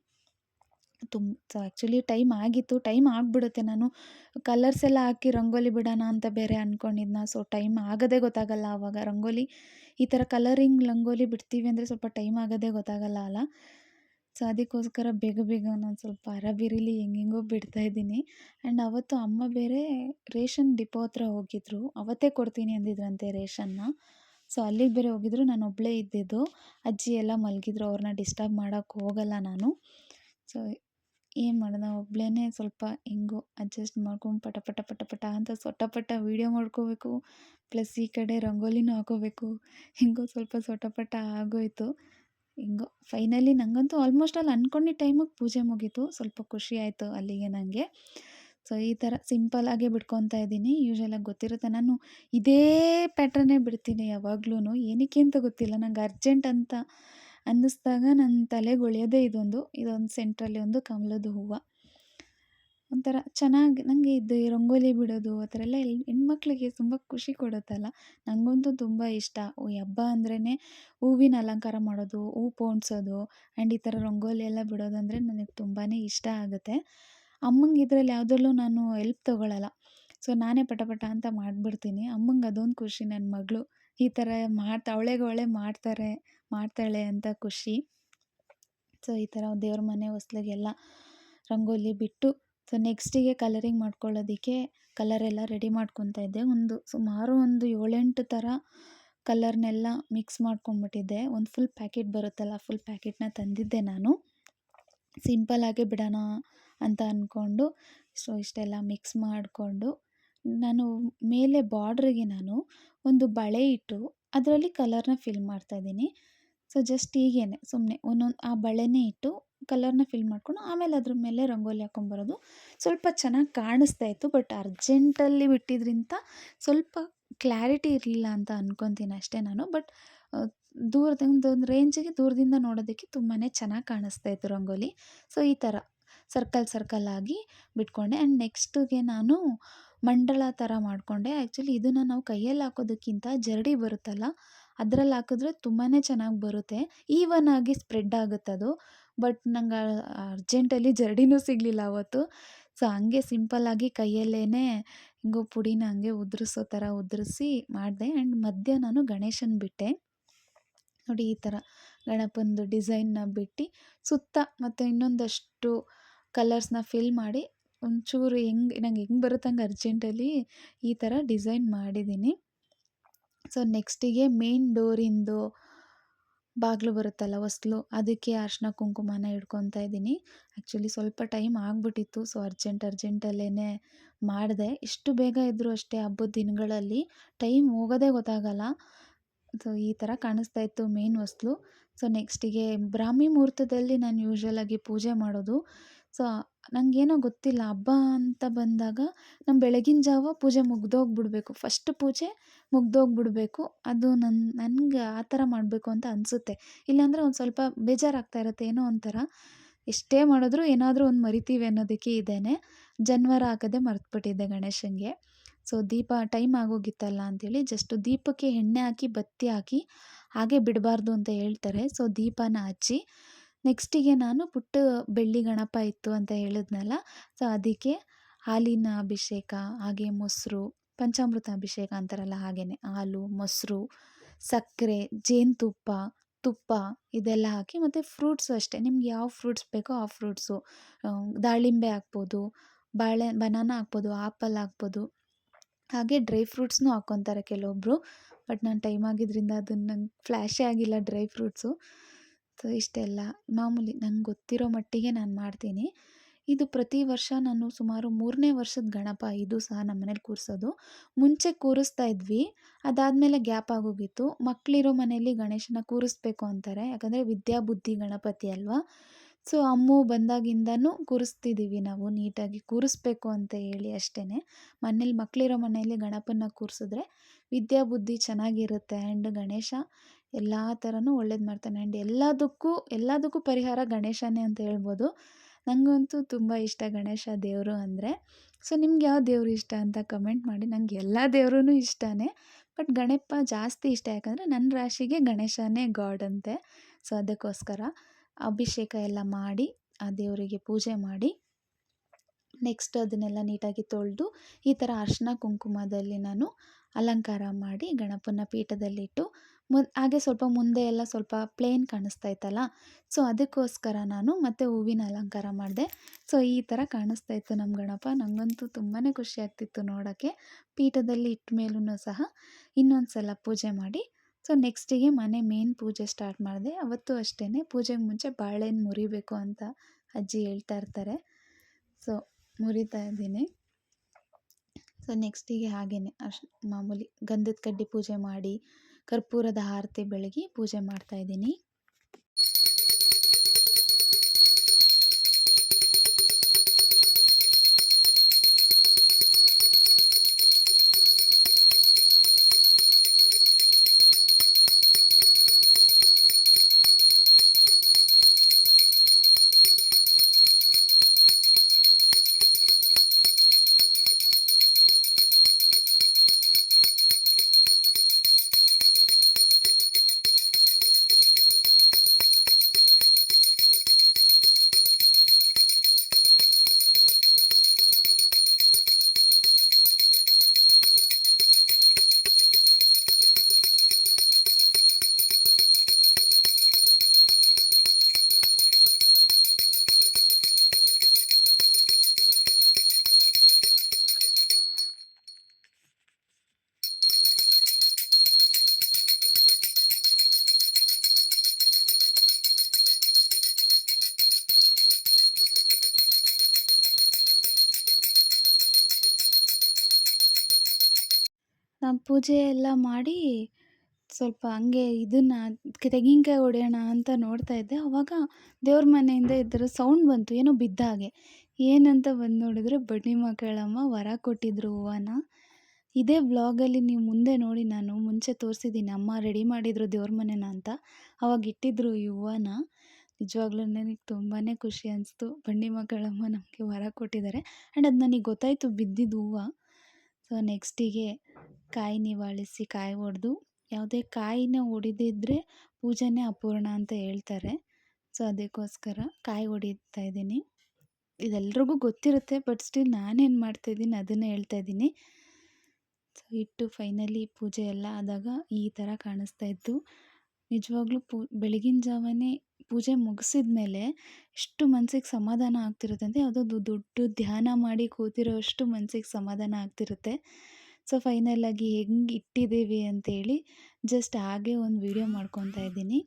ತುಂಬ ಸೊ ಆ್ಯಕ್ಚುಲಿ ಟೈಮ್ ಆಗಿತ್ತು ಟೈಮ್ ಆಗಿಬಿಡುತ್ತೆ. ನಾನು ಕಲರ್ಸ್ ಎಲ್ಲ ಹಾಕಿ ರಂಗೋಲಿ ಬಿಡೋಣ ಅಂತ ಬೇರೆ ಅಂದ್ಕೊಂಡಿದ್ನ ಸೊ ಟೈಮ್ ಆಗೋದೇ ಗೊತ್ತಾಗಲ್ಲ ಆವಾಗ ರಂಗೋಲಿ, ಈ ಥರ ಕಲರಿಂಗ್ ರಂಗೋಲಿ ಬಿಡ್ತೀವಿ ಅಂದರೆ ಸ್ವಲ್ಪ ಟೈಮ್ ಆಗೋದೇ ಗೊತ್ತಾಗಲ್ಲ ಅಲ್ಲ. ಸೊ, ಅದಕ್ಕೋಸ್ಕರ ಬೇಗ ಬೇಗ ನಾನು ಸ್ವಲ್ಪ ಅರಬಿರಿಲಿ ಹೆಂಗೆಂಗೋ ಬಿಡ್ತಾಯಿದ್ದೀನಿ ಆ್ಯಂಡ್ ಅವತ್ತು ಅಮ್ಮ ಬೇರೆ ರೇಷನ್ ಡಿಪೋ ಹತ್ರ ಹೋಗಿದ್ರು. ಅವತ್ತೇ ಕೊಡ್ತೀನಿ ಅಂದಿದ್ರಂತೆ ರೇಷನ್ನ. ಸೊ, ಅಲ್ಲಿಗೆ ಬೇರೆ ಹೋಗಿದ್ರು. ನಾನು ಒಬ್ಬಳೇ ಇದ್ದಿದ್ದು. ಅಜ್ಜಿ ಎಲ್ಲ ಮಲಗಿದ್ರು. ಅವ್ರನ್ನ ಡಿಸ್ಟರ್ಬ್ ಮಾಡೋಕ್ಕೆ ಹೋಗಲ್ಲ ನಾನು. ಸೊ, ಏನು ಮಾಡೋದು? ಒಬ್ಬಳೇ ಸ್ವಲ್ಪ ಹೆಂಗೋ ಅಡ್ಜಸ್ಟ್ ಮಾಡ್ಕೊಂಡು ಪಟ ಪಟ ಪಟ ಪಟ ಅಂತ ಸೊಟ್ಟ ಪಟ ವೀಡಿಯೋ ಮಾಡ್ಕೋಬೇಕು. ಪ್ಲಸ್ ಈ ಕಡೆ ರಂಗೋಲಿನೂ ಹಾಕೋಬೇಕು. ಹೆಂಗೋ ಸ್ವಲ್ಪ ಸೊಟ್ಟ ಪಟ ಆಗೋಯಿತು. ಹೆಂಗೋ ಫೈನಲಿ ನನಗಂತೂ ಆಲ್ಮೋಸ್ಟ್ ಅಲ್ಲಿ ಅಂದ್ಕೊಂಡಿದ್ದ ಟೈಮಿಗೆ ಪೂಜೆ ಮುಗೀತು. ಸ್ವಲ್ಪ ಖುಷಿ ಆಯಿತು ಅಲ್ಲಿಗೆ ನನಗೆ ಸೊ ಈ ಥರ ಸಿಂಪಲ್ಲಾಗೆ ಬಿಟ್ಕೊತಾ ಇದ್ದೀನಿ. ಯೂಶ್ವಲಾಗಿ ಗೊತ್ತಿರುತ್ತೆ. ನಾನು ಇದೇ ಪ್ಯಾಟ್ರನ್ನೇ ಬಿಡ್ತೀನಿ ಯಾವಾಗ್ಲೂ ಏನಕ್ಕೆ ಅಂತ ಗೊತ್ತಿಲ್ಲ. ನಂಗೆ ಅರ್ಜೆಂಟ್ ಅಂತ ಅನ್ನಿಸ್ದಾಗ ನನ್ನ ತಲೆಗೆ ಉಳಿಯೋದೇ ಇದೊಂದು. ಇದೊಂದು ಸೆಂಟ್ರಲ್ಲಿ ಒಂದು ಕಮಲದ ಹೂವು. ಒಂಥರ ಚೆನ್ನಾಗಿ ನನಗೆ ಇದು ರಂಗೋಲಿ ಬಿಡೋದು, ಆ ಥರ ಎಲ್ಲ ಎಲ್ ಹೆಣ್ಮಕ್ಳಿಗೆ ತುಂಬ ಖುಷಿ ಕೊಡುತ್ತಲ್ಲ. ನನಗಂತೂ ತುಂಬ ಇಷ್ಟ. ಈ ಹಬ್ಬ ಅಂದ್ರೇ ಹೂವಿನ ಅಲಂಕಾರ ಮಾಡೋದು, ಹೂ ಪೋಣಿಸೋದು ಆ್ಯಂಡ್ ಈ ಥರ ರಂಗೋಲಿ ಎಲ್ಲ ಬಿಡೋದಂದರೆ ನನಗೆ ತುಂಬಾ ಇಷ್ಟ ಆಗುತ್ತೆ. ಅಮ್ಮಂಗೆ ಇದರಲ್ಲಿ ಯಾವುದರಲ್ಲೂ ನಾನು ಎಲ್ಪ್ ತೊಗೊಳಲ್ಲ. ಸೊ, ನಾನೇ ಪಟ ಪಟ ಅಂತ ಮಾಡಿಬಿಡ್ತೀನಿ. ಅಮ್ಮಂಗೆ ಅದೊಂದು ಖುಷಿ ನನ್ನ ಮಗಳು ಈ ಥರ ಮಾಡ್ತಾ ಅವಳೆಗೆ ಅವಳೆ ಮಾಡ್ತಾರೆ, ಮಾಡ್ತಾಳೆ ಅಂತ ಖುಷಿ. ಸೊ, ಈ ಥರ ದೇವ್ರ ಮನೆ ಹೊಸ್ಲಿಗೆಲ್ಲ ರಂಗೋಲಿ ಬಿಟ್ಟು ಸೊ ನೆಕ್ಸ್ಟಿಗೆ ಕಲರಿಂಗ್ ಮಾಡ್ಕೊಳ್ಳೋದಕ್ಕೆ ಕಲರೆಲ್ಲ ರೆಡಿ ಮಾಡ್ಕೊತಾ ಇದ್ದೆ. ಒಂದು ಸುಮಾರು ಒಂದು ಏಳೆಂಟು ಥರ ಕಲರ್ನೆಲ್ಲ ಮಿಕ್ಸ್ ಮಾಡ್ಕೊಂಡ್ಬಿಟ್ಟಿದ್ದೆ. ಒಂದು ಫುಲ್ ಪ್ಯಾಕೆಟ್ ಬರುತ್ತಲ್ಲ ಫುಲ್ ಪ್ಯಾಕೆಟ್ನ ತಂದಿದ್ದೆ ನಾನು. ಸಿಂಪಲ್ಲಾಗೆ ಬಿಡೋಣ ಅಂತ ಅಂದ್ಕೊಂಡು ಸೊ ಇಷ್ಟೆಲ್ಲ ಮಿಕ್ಸ್ ಮಾಡಿಕೊಂಡು, ನಾನು ಮೇಲೆ ಬಾರ್ಡ್ರಿಗೆ ನಾನು ಒಂದು ಬಳೆ ಇಟ್ಟು, ಅದರಲ್ಲಿ ಕಲರ್ನ ಫಿಲ್ ಮಾಡ್ತಾಯಿದ್ದೀನಿ ಸೊ ಜಸ್ಟ್ ಹೀಗೇ ಸುಮ್ಮನೆ ಒಂದೊಂದು ಆ ಬಳೆನೇ ಇಟ್ಟು ಕಲರ್ನ ಫಿಲ್ ಮಾಡಿಕೊಂಡು ಆಮೇಲೆ ಅದ್ರ ಮೇಲೆ ರಂಗೋಲಿ ಹಾಕ್ಕೊಂಬರೋದು ಸ್ವಲ್ಪ ಚೆನ್ನಾಗಿ ಕಾಣಿಸ್ತಾ ಇತ್ತು ಬಟ್ ಅರ್ಜೆಂಟಲ್ಲಿ ಬಿಟ್ಟಿದ್ರಿಂದ ಸ್ವಲ್ಪ ಕ್ಲಾರಿಟಿ ಇರಲಿಲ್ಲ ಅಂತ ಅಂದ್ಕೊತೀನಿ ಅಷ್ಟೇ ನಾನು. ಬಟ್ ದೂರದಿಂದ ಒಂದು ರೇಂಜಿಗೆ ದೂರದಿಂದ ನೋಡೋದಕ್ಕೆ ತುಂಬಾ ಚೆನ್ನಾಗಿ ಕಾಣಿಸ್ತಾ ಇತ್ತು ರಂಗೋಲಿ. ಸೊ ಈ ಥರ ಸರ್ಕಲ್ ಸರ್ಕಲ್ ಆಗಿ ಬಿಟ್ಕೊಂಡೆ. ಆ್ಯಂಡ್ ನೆಕ್ಸ್ಟಿಗೆ ನಾನು ಮಂಡಳ ಥರ ಮಾಡಿಕೊಂಡೆ. ಆ್ಯಕ್ಚುಲಿ ಇದನ್ನು ನಾವು ಕೈಯಲ್ಲಿ ಹಾಕೋದಕ್ಕಿಂತ ಜರಡಿ ಬರುತ್ತಲ್ಲ ಅದರಲ್ಲಿ ಹಾಕಿದ್ರೆ ತುಂಬಾ ಚೆನ್ನಾಗಿ ಬರುತ್ತೆ. ಈವನ್ ಆಗಿ ಸ್ಪ್ರೆಡ್ ಆಗುತ್ತೆ ಅದು. ಬಟ್ ನಂಗೆ ಅರ್ಜೆಂಟಲ್ಲಿ ಜರಡಿನೂ ಸಿಗಲಿಲ್ಲ ಅವತ್ತು. ಸೊ ಹಂಗೆ ಸಿಂಪಲ್ಲಾಗಿ ಕೈಯಲ್ಲೇ ಹಿಂಗೋ ಪುಡಿನ ಹಂಗೆ ಉದುರಿಸೋ ಥರ ಉದುರಿಸಿ ಮಾಡಿದೆ. ಆ್ಯಂಡ್ ಮಧ್ಯ ನಾನು ಗಣೇಶನ ಬಿಟ್ಟೆ. ನೋಡಿ ಈ ಥರ ಗಣಪನದು ಡಿಸೈನ್ನ ಬಿಟ್ಟು ಸುತ್ತ ಮತ್ತು ಇನ್ನೊಂದಷ್ಟು ಕಲರ್ಸ್ನ ಫಿಲ್ ಮಾಡಿ ಒಂಚೂರು ಹೆಂಗೆ, ನಂಗೆ ಹೆಂಗೆ ಬರುತ್ತೆ ಹಂಗೆ ಅರ್ಜೆಂಟಲ್ಲಿ ಈ ಥರ ಡಿಸೈನ್ ಮಾಡಿದ್ದೀನಿ. ಸೊ, ನೆಕ್ಸ್ಟಿಗೆ ಮೇನ್ ಡೋರಿಂದು ಬಾಗಿಲು ಬರುತ್ತಲ್ಲ ಹೊಸ್ಲು, ಅದಕ್ಕೆ ಅರಿಶಿನ ಕುಂಕುಮನ ಇಡ್ಕೊತಾ ಇದ್ದೀನಿ. ಆ್ಯಕ್ಚುಲಿ ಸ್ವಲ್ಪ ಟೈಮ್ ಆಗಿಬಿಟ್ಟಿತ್ತು, ಸೊ ಅರ್ಜೆಂಟ್ ಅರ್ಜೆಂಟಲ್ಲೇ ಮಾಡಿದೆ. ಎಷ್ಟು ಬೇಗ ಇದ್ದರೂ ಅಷ್ಟೇ ಹಬ್ಬದ ದಿನಗಳಲ್ಲಿ ಟೈಮ್ ಹೋಗೋದೇ ಗೊತ್ತಾಗಲ್ಲ. ಸೊ, ಈ ಥರ ಕಾಣಿಸ್ತಾ ಇತ್ತು ಮೇನ್ ಹೊಸ್ಲು. ಸೊ, ನೆಕ್ಸ್ಟಿಗೆ ಬ್ರಾಹ್ಮಿ ಮುಹೂರ್ತದಲ್ಲಿ ನಾನು ಯೂಶ್ವಲಾಗಿ ಪೂಜೆ ಮಾಡೋದು. ಸೊ ನನಗೇನೋ ಗೊತ್ತಿಲ್ಲ. ಹಬ್ಬ ಅಂತ ಬಂದಾಗ ನಮ್ಮ ಬೆಳಗಿನ ಜಾವ ಪೂಜೆ ಮುಗ್ದೋಗ್ಬಿಡ್ಬೇಕು. ಫಸ್ಟ್ ಪೂಜೆ ಮುಗ್ದೋಗ್ಬಿಡ್ಬೇಕು. ಅದು ನನ್ನ ನನಗೆ ಆ ಥರ ಮಾಡಬೇಕು ಅಂತ ಅನಿಸುತ್ತೆ. ಇಲ್ಲಾಂದರೆ ಒಂದು ಸ್ವಲ್ಪ ಬೇಜಾರಾಗ್ತಾ ಇರುತ್ತೆ. ಏನೋ ಒಂಥರ ಎಷ್ಟೇ ಮಾಡಿದ್ರೂ ಏನಾದರೂ ಒಂದು ಮರಿತೀವಿ ಅನ್ನೋದಕ್ಕೆ ಇದೇನೆ. ಜನ್ವಾರ ಹಾಕೋದೇ ಮರೆತುಬಿಟ್ಟಿದ್ದೆ ಗಣೇಶನಿಗೆ. ಸೊ, ದೀಪ ಟೈಮ್ ಆಗೋಗಿತ್ತಲ್ಲ ಅಂಥೇಳಿ ಜಸ್ಟ್ ದೀಪಕ್ಕೆ ಎಣ್ಣೆ ಹಾಕಿ, ಬತ್ತಿ ಹಾಕಿ ಹಾಗೆ ಬಿಡಬಾರ್ದು ಅಂತ ಹೇಳ್ತಾರೆ. ಸೊ, ದೀಪನ ಹಚ್ಚಿ ನೆಕ್ಸ್ಟಿಗೆ ನಾನು ಪುಟ್ಟ ಬೆಳ್ಳಿ ಗಣಪ ಇತ್ತು ಅಂತ ಹೇಳಿದ್ನಲ್ಲ, ಸೊ ಅದಕ್ಕೆ ಹಾಲಿನ ಅಭಿಷೇಕ, ಹಾಗೆ ಮೊಸರು, ಪಂಚಾಮೃತ ಅಭಿಷೇಕ ಅಂತಾರಲ್ಲ ಹಾಗೆಯೇ ಹಾಲು, ಮೊಸರು, ಸಕ್ಕರೆ, ಜೇನುತುಪ್ಪ, ತುಪ್ಪ ಇದೆಲ್ಲ ಹಾಕಿ ಮತ್ತು ಫ್ರೂಟ್ಸು ಅಷ್ಟೇ, ನಿಮ್ಗೆ ಯಾವ ಫ್ರೂಟ್ಸ್ ಬೇಕೋ ಆ ಫ್ರೂಟ್ಸು ದಾಳಿಂಬೆ ಹಾಕ್ಬೋದು, ಬಾಳೆ, ಬನಾನಾ ಹಾಕ್ಬೋದು, ಆಪಲ್ ಹಾಕ್ಬೋದು, ಹಾಗೆ ಡ್ರೈ ಫ್ರೂಟ್ಸ್ನು ಹಾಕ್ಕೊತಾರೆ ಕೆಲವೊಬ್ಬರು ಬಟ್ ನಾನು ಟೈಮ್ ಆಗಿದ್ದರಿಂದ ಅದನ್ನ ನಂಗೆ ಫ್ಲ್ಯಾಶೇ ಆಗಿಲ್ಲ ಡ್ರೈ ಫ್ರೂಟ್ಸು. ಸೊ ಇಷ್ಟೆಲ್ಲ ಮಾಮೂಲಿ ನಂಗೆ ಗೊತ್ತಿರೋ ಮಟ್ಟಿಗೆ ನಾನು ಮಾಡ್ತೀನಿ. ಇದು ಪ್ರತಿ ವರ್ಷ ನಾನು ಸುಮಾರು ಮೂರನೇ ವರ್ಷದ ಗಣಪ ಇದು ಸಹ ನಮ್ಮ ಮನೇಲಿ ಕೂರಿಸೋದು. ಮುಂಚೆ ಕೂರಿಸ್ತಾ ಇದ್ವಿ. ಅದಾದಮೇಲೆ ಗ್ಯಾಪ್ ಆಗೋಗಿತ್ತು. ಮಕ್ಕಳಿರೋ ಮನೆಯಲ್ಲಿ ಗಣೇಶನ ಕೂರಿಸ್ಬೇಕು ಅಂತಾರೆ. ಯಾಕಂದರೆ ವಿದ್ಯಾಬುದ್ಧಿ ಗಣಪತಿ ಅಲ್ವಾ? ಸೊ, ಅಮ್ಮು ಬಂದಾಗಿಂದನೂ ಕೂರಿಸ್ತಿದ್ದೀವಿ ನಾವು ನೀಟಾಗಿ. ಕೂರಿಸ್ಬೇಕು ಅಂತ ಹೇಳಿ ಅಷ್ಟೇ ಮನೇಲಿ ಮಕ್ಕಳಿರೋ ಮನೆಯಲ್ಲಿ ಗಣಪನ ಕೂರಿಸಿದ್ರೆ ವಿದ್ಯಾಬುದ್ಧಿ ಚೆನ್ನಾಗಿರುತ್ತೆ. ಆ್ಯಂಡ್ ಗಣೇಶ ಎಲ್ಲ ಥರನೂ ಒಳ್ಳೇದು ಮಾಡ್ತಾನೆ. ಆ್ಯಂಡ್ ಎಲ್ಲದಕ್ಕೂ ಎಲ್ಲದಕ್ಕೂ ಪರಿಹಾರ ಗಣೇಶನೇ ಅಂತ ಹೇಳ್ಬೋದು. ನನಗಂತೂ ತುಂಬ ಇಷ್ಟ ಗಣೇಶ ದೇವರು ಅಂದರೆ. ಸೊ, ನಿಮ್ಗೆ ಯಾವ ದೇವರು ಇಷ್ಟ ಅಂತ ಕಮೆಂಟ್ ಮಾಡಿ. ನಂಗೆ ಎಲ್ಲ ದೇವ್ರೂ ಇಷ್ಟನೇ. ಬಟ್ ಗಣಪ ಜಾಸ್ತಿ ಇಷ್ಟ. ಯಾಕಂದರೆ ನನ್ನ ರಾಶಿಗೆ ಗಣೇಶನೇ ಗಾಡ್ ಅಂತೆ. ಸೊ, ಅದಕ್ಕೋಸ್ಕರ ಅಭಿಷೇಕ ಎಲ್ಲ ಮಾಡಿ, ಆ ದೇವರಿಗೆ ಪೂಜೆ ಮಾಡಿ, ನೆಕ್ಸ್ಟ್ ಅದನ್ನೆಲ್ಲ ನೀಟಾಗಿ ತೊಳೆದು, ಈ ಥರ ಅರ್ಶಿನ ಕುಂಕುಮದಲ್ಲಿ ನಾನು ಅಲಂಕಾರ ಮಾಡಿ ಗಣಪನ ಪೀಠದಲ್ಲಿಟ್ಟು ಮುನ್, ಹಾಗೆ ಸ್ವಲ್ಪ ಮುಂದೆ ಎಲ್ಲ ಸ್ವಲ್ಪ ಪ್ಲೇನ್ ಕಾಣಿಸ್ತಾ ಇತ್ತಲ್ಲ, ಸೊ ಅದಕ್ಕೋಸ್ಕರ ನಾನು ಮತ್ತೆ ಹೂವಿನ ಅಲಂಕಾರ ಮಾಡಿದೆ. ಸೊ ಈ ಥರ ಕಾಣಿಸ್ತಾ ಇತ್ತು ನಮ್ಮ ಗಣಪ. ನನಗಂತೂ ತುಂಬಾ ಖುಷಿ ಆಗ್ತಿತ್ತು ನೋಡೋಕ್ಕೆ. ಪೀಠದಲ್ಲಿ ಇಟ್ಟ ಮೇಲೂ ಸಹ ಇನ್ನೊಂದು ಸಲ ಪೂಜೆ ಮಾಡಿ. ಸೊ ನೆಕ್ಸ್ಟಿಗೆ ಮನೆ ಮೇನ್ ಪೂಜೆ ಸ್ಟಾರ್ಟ್ ಮಾಡಿದೆ. ಅವತ್ತು ಅಷ್ಟೇ ಪೂಜೆಗೆ ಮುಂಚೆ ಬಾಳೆಹಣ್ಣು ಮುರಿಬೇಕು ಅಂತ ಅಜ್ಜಿ ಹೇಳ್ತಾ ಇರ್ತಾರೆ. ಸೊ ಮುರಿತಾ ಇದ್ದೀನಿ. ಸೊ ನೆಕ್ಸ್ಟಿಗೆ ಹಾಗೇ ಅಷ್ಟು ಮಾಮೂಲಿ ಗಂಧದ ಕಡ್ಡಿ ಪೂಜೆ ಮಾಡಿ. ಕರ್ಪೂರದ ಆರತಿ ಬೆಳಗಿ ಪೂಜೆ ಮಾಡ್ತಾಯಿದ್ದೀನಿ ಪೂಜೆ ಎಲ್ಲ ಮಾಡಿ ಸ್ವಲ್ಪ ಹಂಗೆ ಇದನ್ನು ತೆಂಗಿನಕಾಯಿ ಹೊಡೆಯೋಣ ಅಂತ ನೋಡ್ತಾ ಇದ್ದೆ. ಅವಾಗ ದೇವ್ರ ಮನೆಯಿಂದ ಇದ್ದರೆ ಸೌಂಡ್ ಬಂತು. ಏನೋ ಬಿದ್ದ ಹಾಗೆ. ಏನಂತ ಬಂದು ನೋಡಿದ್ರೆ ಬಡ್ಡಿ ಮಕ್ಕಳಮ್ಮ ವರ ಕೊಟ್ಟಿದ್ರು ಹೂವನ ಇದೇ ಬ್ಲಾಗಲ್ಲಿ ನೀವು ಮುಂದೆ ನೋಡಿ ನಾನು ಮುಂಚೆ ತೋರಿಸಿದ್ದೀನಿ. ಅಮ್ಮ ರೆಡಿ ಮಾಡಿದ್ರು ದೇವ್ರ ಮನೆನ ಅಂತ. ಅವಾಗ ಇಟ್ಟಿದ್ರು ಈ ಹೂವನ ನಿಜವಾಗ್ಲೂ ನನಗೆ ತುಂಬಾ ಖುಷಿ ಅನಿಸ್ತು. ಬಂಡಿ ಮಕ್ಕಳಮ್ಮ ನಮಗೆ ವರ ಕೊಟ್ಟಿದ್ದಾರೆ. ಆ್ಯಂಡ್ ಅದು ನನಗೆ ಗೊತ್ತಾಯಿತು ಬಿದ್ದಿದ್ದು ಹೂವು. ಸೊ ನೆಕ್ಸ್ಟಿಗೆ ಕಾಯಿ ನಿವಾಳಿಸಿ ಕಾಯಿ ಒಡೆದು, ಯಾವುದೇ ಕಾಯಿನ ಒಡೆದಿದ್ರೆ ಪೂಜೆನೇ ಅಪೂರ್ಣ ಅಂತ ಹೇಳ್ತಾರೆ. ಸೊ ಅದಕ್ಕೋಸ್ಕರ ಕಾಯಿ ಹೊಡಿತಾ ಇದ್ದೀನಿ. ಇದೆಲ್ರಿಗೂ ಗೊತ್ತಿರುತ್ತೆ, ಬಟ್ ಸ್ಟಿಲ್ ನಾನೇನು ಮಾಡ್ತಾಯಿದ್ದೀನಿ ಅದನ್ನೇ ಹೇಳ್ತಾ ಇದ್ದೀನಿ. ಸೊ ಇಟ್ಟು ಫೈನಲಿ ಪೂಜೆ ಎಲ್ಲ ಆದಾಗ ಈ ಥರ ಕಾಣಿಸ್ತಾ ಇತ್ತು. ನಿಜವಾಗ್ಲೂ ಪೂ, ಬೆಳಗಿನ ಜಾವನೇ ಪೂಜೆ ಮುಗಿಸಿದ ಮೇಲೆ ಎಷ್ಟು ಮನ್ಸಿಗೆ ಸಮಾಧಾನ ಆಗ್ತಿರುತ್ತೆ ಅಂದರೆ ಯಾವುದೋ ದೊಡ್ಡ ಧ್ಯಾನ ಮಾಡಿ ಕೂತಿರೋ ಅಷ್ಟು ಮನ್ಸಿಗೆ ಸಮಾಧಾನ ಆಗ್ತಿರುತ್ತೆ. ಸೊ ಫೈನಲಾಗಿ ಹೆಂಗೆ ಇಟ್ಟಿದ್ದೀವಿ ಅಂತೇಳಿ ಜಸ್ಟ್ ಹಾಗೆ ಒಂದು ವೀಡಿಯೋ ಮಾಡ್ಕೊತಾ ಇದ್ದೀನಿ.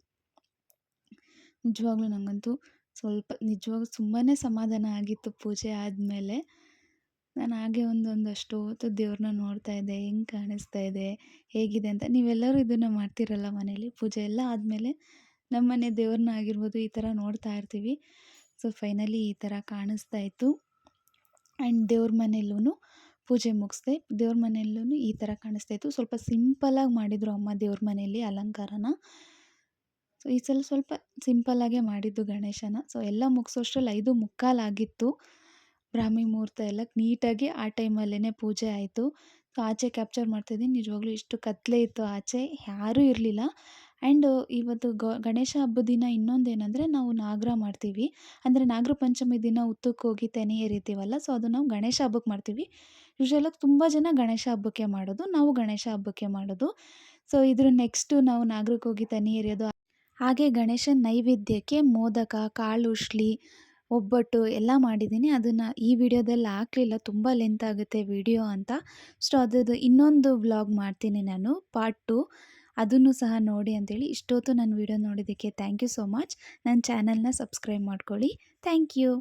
ನಿಜವಾಗ್ಲೂ ನನಗಂತೂ ಸ್ವಲ್ಪ ನಿಜವಾಗ್ಲೂ ತುಂಬಾ ಸಮಾಧಾನ ಆಗಿತ್ತು ಪೂಜೆ ಆದಮೇಲೆ. ನಾನು ಹಾಗೆ ಒಂದೊಂದಷ್ಟು ಹೊತ್ತು ದೇವ್ರನ್ನ ನೋಡ್ತಾ ಇದ್ದೆ, ಹೆಂಗೆ ಕಾಣಿಸ್ತಾ ಇದೆ, ಹೇಗಿದೆ ಅಂತ. ನೀವೆಲ್ಲರೂ ಇದನ್ನು ಮಾಡ್ತೀರಲ್ಲ ಮನೇಲಿ. ಪೂಜೆ ಎಲ್ಲ ಆದಮೇಲೆ ನಮ್ಮ ಮನೆ ದೇವ್ರನ್ನ ಆಗಿರ್ಬೋದು ಈ ಥರ ನೋಡ್ತಾ ಇರ್ತೀವಿ. ಸೊ ಫೈನಲಿ ಈ ಥರ ಕಾಣಿಸ್ತಾ ಇತ್ತು. ಆ್ಯಂಡ್ ದೇವ್ರ ಮನೆಯಲ್ಲೂ ಪೂಜೆ ಮುಗಿಸ್ದೆ. ದೇವ್ರ ಮನೆಯಲ್ಲೂ ಈ ಥರ ಕಾಣಿಸ್ತಾ ಇತ್ತು. ಸ್ವಲ್ಪ ಸಿಂಪಲಾಗಿ ಮಾಡಿದರು ಅಮ್ಮ ದೇವ್ರ ಮನೆಯಲ್ಲಿ ಅಲಂಕಾರನ. ಸೊ ಈ ಸಲ ಸ್ವಲ್ಪ ಸಿಂಪಲ್ಲಾಗೇ ಮಾಡಿದ್ದು ಗಣೇಶನ. ಸೊ ಎಲ್ಲ ಮುಗಿಸೋಷ್ಟ್ರಲ್ಲಿ ಐದು ಮುಕ್ಕಾಲಾಗಿತ್ತು ಬ್ರಾಹ್ಮಿ ಮುಹೂರ್ತ ಎಲ್ಲ ನೀಟಾಗಿ ಆ ಟೈಮಲ್ಲೇ ಪೂಜೆ ಆಯಿತು. ಸೊ ಆಚೆ ಕ್ಯಾಪ್ಚರ್ ಮಾಡ್ತಿದ್ದೀನಿ. ನಿಜವಾಗ್ಲೂ ಇಷ್ಟು ಕತ್ತಲೆ ಇತ್ತು ಆಚೆ. ಯಾರೂ ಇರಲಿಲ್ಲ. ಆ್ಯಂಡ್ ಇವತ್ತು ಗಣೇಶ ಹಬ್ಬದ ದಿನ ಇನ್ನೊಂದೇನೆಂದರೆ ನಾವು ನಾಗರ ಮಾಡ್ತೀವಿ. ಅಂದರೆ ನಾಗರ ಪಂಚಮಿ ದಿನ ಉತ್ತಕ್ಕೆ ಹೋಗಿ ತೆನೆ ಎರಿತೀವಲ್ಲ ಸೊ ಅದು ನಾವು ಗಣೇಶ ಹಬ್ಬಕ್ಕೆ ಮಾಡ್ತೀವಿ. ಯೂಶ್ವಲಾಗಿ ತುಂಬ ಜನ ಗಣೇಶ ಹಬ್ಬಕ್ಕೆ ಮಾಡೋದು, ನಾವು ಗಣೇಶ ಹಬ್ಬಕ್ಕೆ ಮಾಡೋದು. ಸೊ ಇದ್ರ ನೆಕ್ಸ್ಟು ನಾವು ನಾಗರಕ್ಕೆ ಹೋಗಿ ತೆನೆ ಎರಿಯೋದು. ಹಾಗೆ ಗಣೇಶನ ನೈವೇದ್ಯಕ್ಕೆ ಮೋದಕ, ಕಾಳು ಉಶ್ಲಿ ಒಬ್ಬಟ್ಟು ಎಲ್ಲ ಮಾಡಿದ್ದೀನಿ. ಅದನ್ನು ಈ ವಿಡಿಯೋದಲ್ಲಿ ಹಾಕಲಿಲ್ಲ. ತುಂಬ ಲೆಂತ್ ಆಗುತ್ತೆ ವಿಡಿಯೋ ಅಂತ. ಸೊ ಅದ್ರದ್ದು ಇನ್ನೊಂದು ವ್ಲಾಗ್ ಮಾಡ್ತೀನಿ ನಾನು ಪಾರ್ಟ್ ಟು ಅದನ್ನು ಸಹ ನೋಡಿ ಅಂತೇಳಿ ಇಷ್ಟೊತ್ತು ನನ್ನ ವಿಡಿಯೋ ನೋಡಿದ್ದಕ್ಕೆ ಥ್ಯಾಂಕ್ ಯು ಸೋ ಮಚ್ ನನ್ನ ಚಾನಲ್ನ ಸಬ್ಸ್ಕ್ರೈಬ್ ಮಾಡ್ಕೊಳ್ಳಿ. Thank you